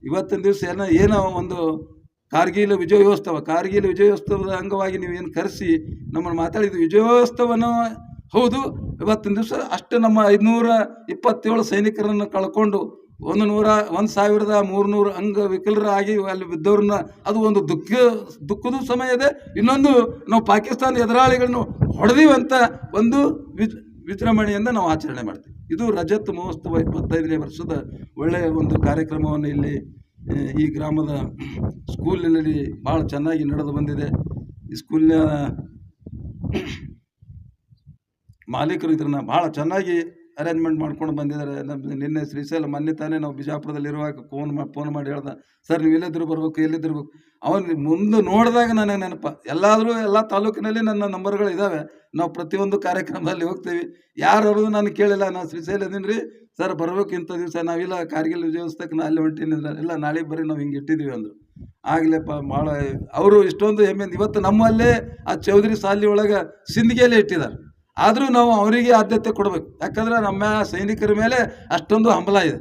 ಇವತ್ತಿನ ದಿವಸ ಏನೋ ಏನೋ ಒಂದು ಕಾರ್ಗಿಲ್ ವಿಜಯೋತ್ಸವ ಕಾರ್ಗಿಲ್ ವಿಜಯೋತ್ಸವದ ಅಂಗವಾಗಿ ನೀವು ಏನು ಕರೆಸಿ ನಮ್ಮನ್ನು ಮಾತಾಡಿದ್ವಿ ವಿಜಯೋತ್ಸವನ ಹೌದು. ಇವತ್ತಿನ ದಿವಸ ಅಷ್ಟು ನಮ್ಮ ಐದುನೂರ ಇಪ್ಪತ್ತೇಳು ಸೈನಿಕರನ್ನು ಕಳ್ಕೊಂಡು ಒಂದು ನೂರ, ಒಂದು ಸಾವಿರದ ಮೂರುನೂರು ಅಂಗವಿಕಲರಾಗಿ ಅಲ್ಲಿ ಬಿದ್ದವ್ರನ್ನ ಅದು ಒಂದು ದುಃಖ, ದುಃಖದ ಸಮಯ ಇದೆ. ಇನ್ನೊಂದು ನಾವು ಪಾಕಿಸ್ತಾನ ಎದುರಾಳಿಗಳನ್ನು ಹೊಡೆದಿವಂತ ಒಂದು ವಿಜ್ ವಿಜೃಂಭಣೆಯಿಂದ ನಾವು ಆಚರಣೆ ಮಾಡ್ತೀವಿ. ಇದು ರಜತ್ ಮಹೋತ್ಸವ ಇಪ್ಪತ್ತೈದನೇ ವರ್ಷದ ಒಳ್ಳೆಯ ಒಂದು ಕಾರ್ಯಕ್ರಮವನ್ನು ಇಲ್ಲಿ ಈ ಗ್ರಾಮದ ಸ್ಕೂಲಿನಲ್ಲಿ ಭಾಳ ಚೆನ್ನಾಗಿ ನಡೆದು ಬಂದಿದೆ. ಈ ಸ್ಕೂಲಿನ ಮಾಲೀಕರು ಇದನ್ನ ಭಾಳ ಚೆನ್ನಾಗಿ ಅರೇಂಜ್ಮೆಂಟ್ ಮಾಡ್ಕೊಂಡು ಬಂದಿದ್ದಾರೆ. ನಮ್ಮ ನಿನ್ನೆ ಶ್ರೀಶೈಲ ಮೊನ್ನೆ ತಾನೇ ನಾವು ಬಿಜಾಪುರದಲ್ಲಿರುವಾಗ ಫೋನ್ ಮಾಡಿ ಫೋನ್ ಮಾಡಿ ಹೇಳ್ದೆ, ಸರ್, ನೀವು ಎಲ್ಲಿದ್ರು ಬರ್ಬೇಕು ಎಲ್ಲಿದ್ದಿರ್ಬೇಕು ಅವನು ಮುಂದೆ ನೋಡಿದಾಗ ನನಗೆ ನೆನಪ. ಎಲ್ಲಾದರೂ ಎಲ್ಲ ತಾಲೂಕಿನಲ್ಲಿ ನನ್ನ ನಂಬರ್ಗಳು ಇದ್ದಾವೆ ನಾವು ಪ್ರತಿಯೊಂದು ಕಾರ್ಯಕ್ರಮದಲ್ಲಿ ಹೋಗ್ತೀವಿ. ಯಾರು ನಾನು ಕೇಳಿಲ್ಲ ನಾನು ಶ್ರೀಶೈಲ ಇದೀನಿ ರೀ ಸರ್, ಬರ್ಬೇಕು ಇಂಥ ದಿವಸ, ನಾವಿಲ್ಲ ಕಾರ್ಗಿಲ್ ವಿಜಯೋತ್ಸವಕ್ಕೆ ನಾ ಅಲ್ಲಿ ಹೊಂಟೀನಿ ಇಲ್ಲ ನಾಳೆ ಬರೀ ನಾವು ಹಿಂಗೆ ಇಟ್ಟಿದ್ದೀವಿ ಅಂದರು. ಆಗಲೇಪ್ಪ, ಭಾಳ, ಅವರು ಇಷ್ಟೊಂದು ಹೆಮ್ಮೆ, ಇವತ್ತು ನಮ್ಮಲ್ಲೇ ಆ ಚೌಧರಿ ಸಾಲಿ ಒಳಗೆ ಸಿಂದಿಗೆಯಲ್ಲೇ ಇಟ್ಟಿದ್ದಾರೆ ಆದರೂ ನಾವು ಅವರಿಗೆ ಆದ್ಯತೆ ಕೊಡಬೇಕು. ಯಾಕಂದ್ರೆ ನಮ್ಮ ಸೈನಿಕರ ಮೇಲೆ ಅಷ್ಟೊಂದು ಹಂಬಲ ಇದೆ.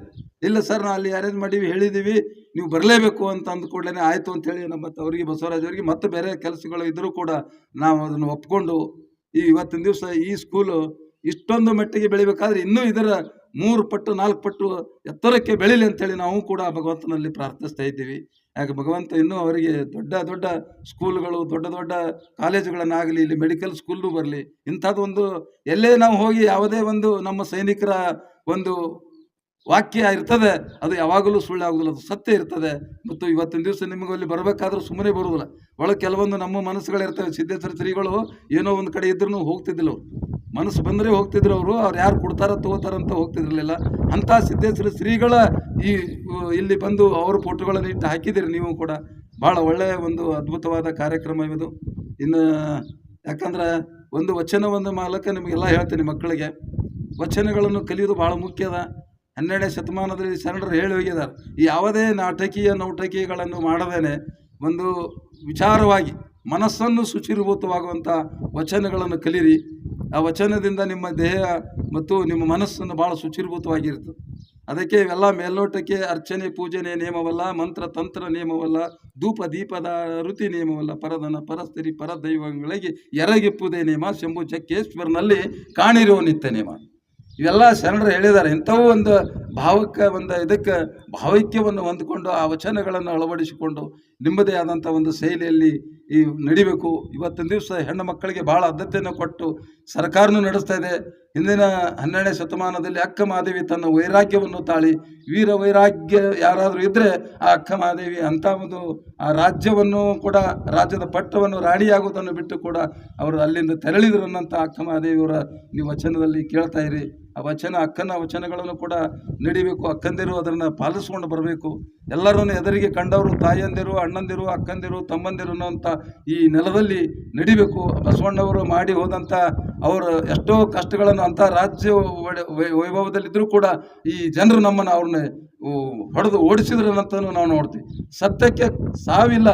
ಇಲ್ಲ ಸರ್ ನಾವು ಅಲ್ಲಿ ಅರೇಂಜ್ ಮಾಡೀವಿ ಹೇಳಿದ್ದೀವಿ ನೀವು ಬರಲೇಬೇಕು ಅಂತ ಅಂದ ಕೂಡಲೇ ಆಯಿತು ಅಂತೇಳಿ ನಮ್ಮ ಅವರಿಗೆ, ಬಸವರಾಜ್ ಅವರಿಗೆ ಮತ್ತು ಬೇರೆ ಕೆಲಸಗಳು ಇದ್ದರೂ ಕೂಡ ನಾವು ಅದನ್ನು ಒಪ್ಕೊಂಡು ಈ ಇವತ್ತಿನ ದಿವಸ ಈ ಸ್ಕೂಲು ಇಷ್ಟೊಂದು ಮಟ್ಟಿಗೆ ಬೆಳಿಬೇಕಾದ್ರೆ ಇನ್ನೂ ಇದರ ಮೂರು ಪಟ್ಟು, ನಾಲ್ಕು ಪಟ್ಟು ಎತ್ತರಕ್ಕೆ ಬೆಳೀಲಿ ಅಂತೇಳಿ ನಾವು ಕೂಡ ಭಗವಂತನಲ್ಲಿ ಪ್ರಾರ್ಥಿಸ್ತಾ ಇದ್ದೀವಿ. ಯಾಕೆ ಭಗವಂತ ಇನ್ನೂ ಅವರಿಗೆ ದೊಡ್ಡ ದೊಡ್ಡ ಸ್ಕೂಲ್ಗಳು, ದೊಡ್ಡ ದೊಡ್ಡ ಕಾಲೇಜುಗಳನ್ನಾಗಲಿ, ಇಲ್ಲಿ ಮೆಡಿಕಲ್ ಸ್ಕೂಲ್ನು ಬರಲಿ, ಇಂಥದ್ದೊಂದು ಎಲ್ಲೇ ನಾವು ಹೋಗಿ ಯಾವುದೇ ಒಂದು ನಮ್ಮ ಸೈನಿಕರ ಒಂದು ವಾಕ್ಯ ಇರ್ತದೆ, ಅದು ಯಾವಾಗಲೂ ಸುಳ್ಳಾಗುವುದಿಲ್ಲ ಅದು ಸತ್ಯ ಇರ್ತದೆ. ಮತ್ತು ಇವತ್ತಿನ ದಿವಸ ನಿಮಗೆ ಅಲ್ಲಿ ಬರಬೇಕಾದ್ರೂ ಸುಮ್ಮನೆ ಬರುವುದಿಲ್ಲ. ಒಳಗೆ ಕೆಲವೊಂದು ನಮ್ಮ ಮನಸ್ಸುಗಳಿರ್ತವೆ, ಸಿದ್ದೇಶ್ವರ ಶ್ರೀಗಳು, ಏನೋ ಒಂದು ಕಡೆ ಇದ್ರೂ ಹೋಗ್ತಿದ್ದಿಲ್ಲ ಮನಸ್ಸು ಬಂದರೆ ಹೋಗ್ತಿದ್ರು ಅವರು, ಅವ್ರು ಯಾರು ಕೊಡ್ತಾರ ತಗೋತಾರಂತ ಹೋಗ್ತಿದ್ರಲಿಲ್ಲ ಅಂಥ ಸಿದ್ದೇಶ್ವರ ಶ್ರೀಗಳ ಈ ಇಲ್ಲಿ ಬಂದು ಅವ್ರ ಫೋಟೋಗಳನ್ನು ಇಟ್ಟು ಹಾಕಿದ್ದೀರಿ ನೀವು ಕೂಡ. ಭಾಳ ಒಳ್ಳೆಯ ಒಂದು ಅದ್ಭುತವಾದ ಕಾರ್ಯಕ್ರಮ ಇದು. ಇನ್ನು, ಯಾಕಂದ್ರೆ ಒಂದು ವಚನ ಮಾಲಕ ನಿಮಗೆಲ್ಲ ಹೇಳ್ತೀನಿ ಮಕ್ಕಳಿಗೆ. ವಚನಗಳನ್ನು ಕಲಿಯೋದು ಭಾಳ ಮುಖ್ಯದ ಹನ್ನೆರಡನೇ ಶತಮಾನದಲ್ಲಿ ಶರಣರು ಹೇಳಿ ಹೋಗಿದ್ದಾರೆ. ಯಾವುದೇ ನಾಟಕೀಯ ನೌಟಕೀಯಗಳನ್ನು ಮಾಡದೇನೆ ಒಂದು ವಿಚಾರವಾಗಿ ಮನಸ್ಸನ್ನು ಶುಚಿರ್ಭೂತವಾಗುವಂಥ ವಚನಗಳನ್ನು ಕಲಿರಿ ಆ ವಚನದಿಂದ ನಿಮ್ಮ ದೇಹ ಮತ್ತು ನಿಮ್ಮ ಮನಸ್ಸನ್ನು ಭಾಳ ಶುಚಿರ್ಭೂತವಾಗಿರ್ತದೆ ಅದಕ್ಕೆ ಇವೆಲ್ಲ ಮೇಲ್ನೋಟಕ್ಕೆ ಅರ್ಚನೆ, ಪೂಜನೆ ನಿಯಮವಲ್ಲ, ಮಂತ್ರ, ತಂತ್ರ ನಿಯಮವಲ್ಲ, ಧೂಪ, ದೀಪದ ಋತಿ ನಿಯಮವಲ್ಲ ಪರದನ ಪರಸ್ತ್ರೀ, ಪರದೈವಗಳಿಗೆ ಎರಗಿಪ್ಪುದೇ ನಿಯಮ, ಶಂಭು, ಚಕ್ಕೇಶ್ವರನಲ್ಲಿ ಕಾಣಿರುವ ನಿತ್ಯ ನಿಯಮ. ಇವೆಲ್ಲ ಶರಣರು ಹೇಳಿದ್ದಾರೆ. ಇಂಥವು ಒಂದು ಭಾವಕ್ಕೆ ಒಂದು ಇದಕ್ಕೆ ಭಾವೈಕ್ಯವನ್ನು ಹೊಂದಿಕೊಂಡು ಆ ವಚನಗಳನ್ನು ಅಳವಡಿಸಿಕೊಂಡು ನಿಮ್ಮದೇ ಆದಂಥ ಒಂದು ಶೈಲಿಯಲ್ಲಿ ಈ ನಡಿಬೇಕು. ಇವತ್ತಿನ ದಿವಸ ಹೆಣ್ಣು ಮಕ್ಕಳಿಗೆ ಭಾಳ ಆದ್ಯತೆಯನ್ನು ಕೊಟ್ಟು ಸರ್ಕಾರನೂ ನಡೆಸ್ತಾ ಇದೆ. ಹಿಂದಿನ ಹನ್ನೆರಡನೇ ಶತಮಾನದಲ್ಲಿ ಅಕ್ಕ ಮಹಾದೇವಿ ತನ್ನ ವೈರಾಗ್ಯವನ್ನು ತಾಳಿ, ವೀರ ವೈರಾಗ್ಯ ಯಾರಾದರೂ ಇದ್ದರೆ ಆ ಅಕ್ಕ ಮಹಾದೇವಿ ಅಂಥ ಒಂದು ಆ ರಾಜ್ಯವನ್ನು ಕೂಡ, ರಾಜ್ಯದ ಪಟ್ಟವನ್ನು ರಾಣಿಯಾಗುವುದನ್ನು ಬಿಟ್ಟು ಕೂಡ ಅವರು ಅಲ್ಲಿಂದ ತೆರಳಿದ್ರು ಅನ್ನೋಂಥ ಅಕ್ಕ ಮಹಾದೇವಿಯವರ ನೀವು ವಚನದಲ್ಲಿ ಕೇಳ್ತಾ ಇರಿ. ಆ ವಚನ ಅಕ್ಕನ ವಚನಗಳನ್ನು ಕೂಡ ನಡಿಬೇಕು, ಅಕ್ಕಂದಿರು ಅದನ್ನು ಪಾಲಿಸ್ಕೊಂಡು ಬರಬೇಕು. ಎಲ್ಲರೂ ಎದುರಿಗೆ ಕಂಡವರು ತಾಯಂದಿರು, ಅಣ್ಣಂದಿರು, ಅಕ್ಕಂದಿರು, ತಮ್ಮಂದಿರು ಅನ್ನೋಂಥ ಈ ನೆಲದಲ್ಲಿ ನಡಿಬೇಕು. ಬಸವಣ್ಣವರು ಮಾಡಿ ಹೋದಂಥ ಅವರು ಎಷ್ಟೋ ಕಷ್ಟಗಳನ್ನು ಅಂಥ ರಾಜ್ಯ ವೈಭವದಲ್ಲಿದ್ದರೂ ಕೂಡ ಈ ಜನರು ನಮ್ಮನ್ನು ಅವ್ರನ್ನ ಹೊಡೆದು ಓಡಿಸಿದ್ರು ನಾವು ನೋಡ್ತೀವಿ. ಸತ್ಯಕ್ಕೆ ಸಾವಿಲ್ಲ,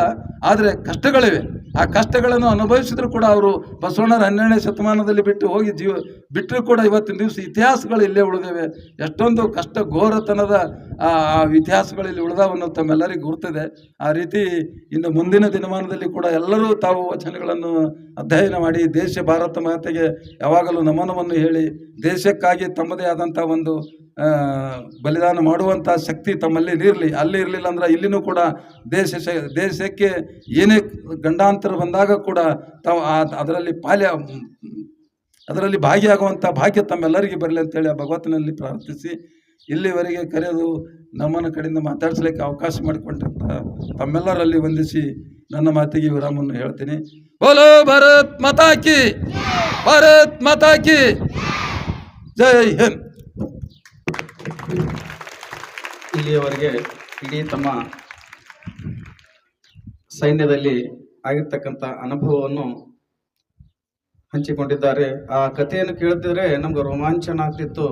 ಆದರೆ ಕಷ್ಟಗಳಿವೆ. ಆ ಕಷ್ಟಗಳನ್ನು ಅನುಭವಿಸಿದ್ರು ಕೂಡ ಅವರು ಬಸವಣ್ಣರ ಹನ್ನೆರಡನೇ ಶತಮಾನದಲ್ಲಿ ಬಿಟ್ಟು ಹೋಗಿ ಜೀವ ಬಿಟ್ಟರು ಕೂಡ ಇವತ್ತಿನ ದಿವಸ ಇತಿಹಾಸಗಳು ಇಲ್ಲೇ ಉಳಿದಿವೆ. ಎಷ್ಟೊಂದು ಕಷ್ಟ ಘೋರತನದ ಆ ಇತಿಹಾಸಗಳಲ್ಲಿ ಉಳಿದವನ್ನು ತಮ್ಮೆಲ್ಲರಿಗೂ ಗುರ್ತದೆ. ಆ ರೀತಿ ಇನ್ನು ಮುಂದಿನ ದಿನಮಾನದಲ್ಲಿ ಕೂಡ ಎಲ್ಲರೂ ತಾವು ವಚನಗಳನ್ನು ಅಧ್ಯಯನ ಮಾಡಿ, ದೇಶ ಭಾರತ ಮಾತೆಗೆ ಯಾವಾಗಲೂ ನಮನವನ್ನು ಹೇಳಿ, ದೇಶಕ್ಕಾಗಿ ತಮ್ಮದೇ ಆದಂಥ ಒಂದು ಬಲಿದಾನ ಮಾಡುವಂಥ ಶಕ್ತಿ ತಮ್ಮಲ್ಲಿ ಇರಲಿ, ಅಲ್ಲಿ ಇರಲಿಲ್ಲ ಅಂದ್ರೆ ಇಲ್ಲಿನೂ ಕೂಡ ದೇಶ ದೇಶಕ್ಕೆ ಏನೇ ಗಂಡಾಂತರ ಬಂದಾಗ ಕೂಡ ತಾವು ಅದರಲ್ಲಿ ಪಾಲ್ಯ, ಅದರಲ್ಲಿ ಭಾಗಿಯಾಗುವಂಥ ಭಾಗ್ಯ ತಮ್ಮೆಲ್ಲರಿಗೆ ಬರಲಿ ಅಂತೇಳಿ ಆ ಭಗವತ್ನಲ್ಲಿ ಪ್ರಾರ್ಥಿಸಿ, ಇಲ್ಲಿವರೆಗೆ ಕರೆದು ನಮ್ಮನ್ನು ಕಡೆಯಿಂದ ಮಾತಾಡಿಸ್ಲಿಕ್ಕೆ ಅವಕಾಶ ಮಾಡಿಕೊಂಡಿರ್ತ ತಮ್ಮೆಲ್ಲರಲ್ಲಿ ವಂದಿಸಿ ನನ್ನ ಮಾತಿಗೆ ವಿರಾಮವನ್ನು ಹೇಳ್ತೀನಿ. ಬೋಲೋ ಭಾರತ್ ಮತಾಕಿ ಭಾರತ್ ಮಾತಾಕಿ ಜೈ ಹಿಂದ್. ಇಲ್ಲಿಯವರೆಗೆ ಇಡೀ ತಮ್ಮ ಸೈನ್ಯದಲ್ಲಿ ಆಗಿರ್ತಕ್ಕಂಥ ಅನುಭವವನ್ನು ಹಂಚಿಕೊಂಡಿದ್ದಾರೆ. ಆ ಕಥೆಯನ್ನು ಕೇಳ್ತಿದ್ರೆ ನಮ್ಗೆ ರೋಮಾಂಚನ ಆಗ್ತಿತ್ತು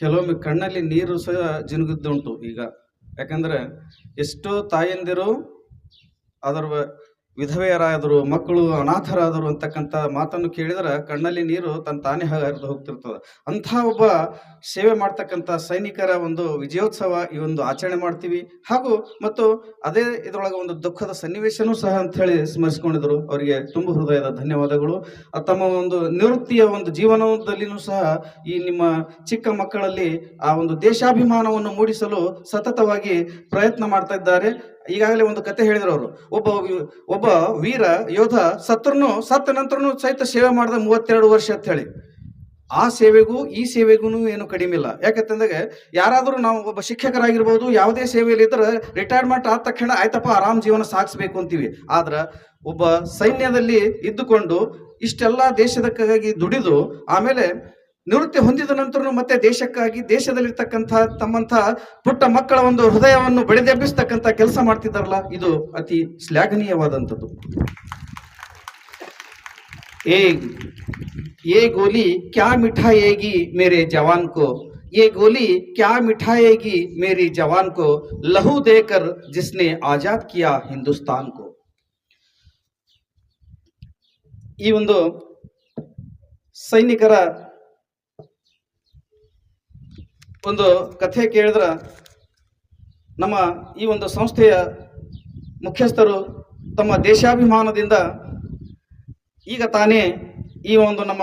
ಕೆಲವೊಮ್ಮೆ ಕಣ್ಣಲ್ಲಿ ನೀರು ಸಹ ಜಿನುಗಿದ್ದುಂಟು ಈಗ. ಯಾಕಂದ್ರೆ ಎಷ್ಟೋ ತಾಯಂದಿರು ಅದರ ವಿಧವೆಯರಾದರು, ಮಕ್ಕಳು ಅನಾಥರಾದರು ಅಂತಕ್ಕಂಥ ಮಾತನ್ನು ಕೇಳಿದ್ರೆ ಕಣ್ಣಲ್ಲಿ ನೀರು ತನ್ನ ತಾನೇ ಹರಿದು ಹೋಗ್ತಿರ್ತದೆ. ಅಂಥ ಒಬ್ಬ ಸೇವೆ ಮಾಡ್ತಕ್ಕಂಥ ಸೈನಿಕರ ಒಂದು ವಿಜಯೋತ್ಸವ ಈ ಒಂದು ಆಚರಣೆ ಮಾಡ್ತೀವಿ. ಹಾಗೂ ಮತ್ತು ಅದೇ ಇದರೊಳಗೆ ಒಂದು ದುಃಖದ ಸನ್ನಿವೇಶನೂ ಸಹ ಅಂತ ಹೇಳಿ ಸ್ಮರಿಸಿಕೊಂಡಿದ್ರು ಅವರಿಗೆ ತುಂಬ ಹೃದಯದ ಧನ್ಯವಾದಗಳು. ತಮ್ಮ ಒಂದು ನಿವೃತ್ತಿಯ ಒಂದು ಜೀವನದಲ್ಲಿನೂ ಸಹ ಈ ನಿಮ್ಮ ಚಿಕ್ಕ ಮಕ್ಕಳಲ್ಲಿ ಆ ಒಂದು ದೇಶಾಭಿಮಾನವನ್ನು ಮೂಡಿಸಲು ಸತತವಾಗಿ ಪ್ರಯತ್ನ ಮಾಡ್ತಾ ಇದ್ದಾರೆ. ಈಗಾಗಲೇ ಒಂದು ಕತೆ ಹೇಳಿದ್ರು ಅವರು. ಒಬ್ಬ ಒಬ್ಬ ವೀರ ಯೋಧ ಸತ್ರನು ಸತ್ತ ನಂತರನು ಸಹಿತ ಸೇವೆ ಮಾಡಿದ ಮೂವತ್ತೆರಡು ವರ್ಷ ಅಂತ ಹೇಳಿ. ಆ ಸೇವೆಗೂ, ಈ ಸೇವೆಗೂ ಏನು ಕಡಿಮೆ ಇಲ್ಲ. ಯಾಕಂತಂದಾಗ ಯಾರಾದರೂ ನಾವು ಒಬ್ಬ ಶಿಕ್ಷಕರಾಗಿರ್ಬೋದು, ಯಾವುದೇ ಸೇವೆಯಲ್ಲಿ ಇದ್ರೆ ರಿಟೈರ್ಮೆಂಟ್ ಆದ ತಕ್ಷಣ ಆಯ್ತಪ್ಪ, ಆರಾಮ್ ಜೀವನ ಸಾಗಿಸ್ಬೇಕು ಅಂತೀವಿ. ಆದ್ರೆ ಒಬ್ಬ ಸೈನ್ಯದಲ್ಲಿ ಇದ್ದುಕೊಂಡು ಇಷ್ಟೆಲ್ಲ ದೇಶದಕ್ಕಾಗಿ ದುಡಿದು, ಆಮೇಲೆ ನಿವೃತ್ತಿ ಹೊಂದಿದ ನಂತರ ಮತ್ತೆ ದೇಶಕ್ಕಾಗಿ ದೇಶದಲ್ಲಿರ್ತಕ್ಕಂಥ ತಮ್ಮಂಥ ಪುಟ್ಟ ಮಕ್ಕಳ ಒಂದು ಹೃದಯವನ್ನು ಬೆಳೆದೆಬ್ಬಿಸ್ತಕ್ಕಂಥ ಕೆಲಸ ಮಾಡ್ತಿದ್ದಾರಲ್ಲ ಇದು ಅತಿ ಶ್ಲಾಘನೀಯವಾದಂಥದ್ದು ए ये गोली क्या मिठाएगी मेरे जवान को ये गोली क्या मिठाएगी मेरी जवान को लहू देकर जिसने आजाद किया हिंदुस्तान को ಈ ಒಂದು ಸೈನಿಕರ ಒಂದು ಕಥೆ ಕೇಳಿದ್ರ ನಮ್ಮ ಈ ಒಂದು ಸಂಸ್ಥೆಯ ಮುಖ್ಯಸ್ಥರು ತಮ್ಮ ದೇಶಾಭಿಮಾನದಿಂದ ಈಗ ತಾನೇ ಈ ಒಂದು ನಮ್ಮ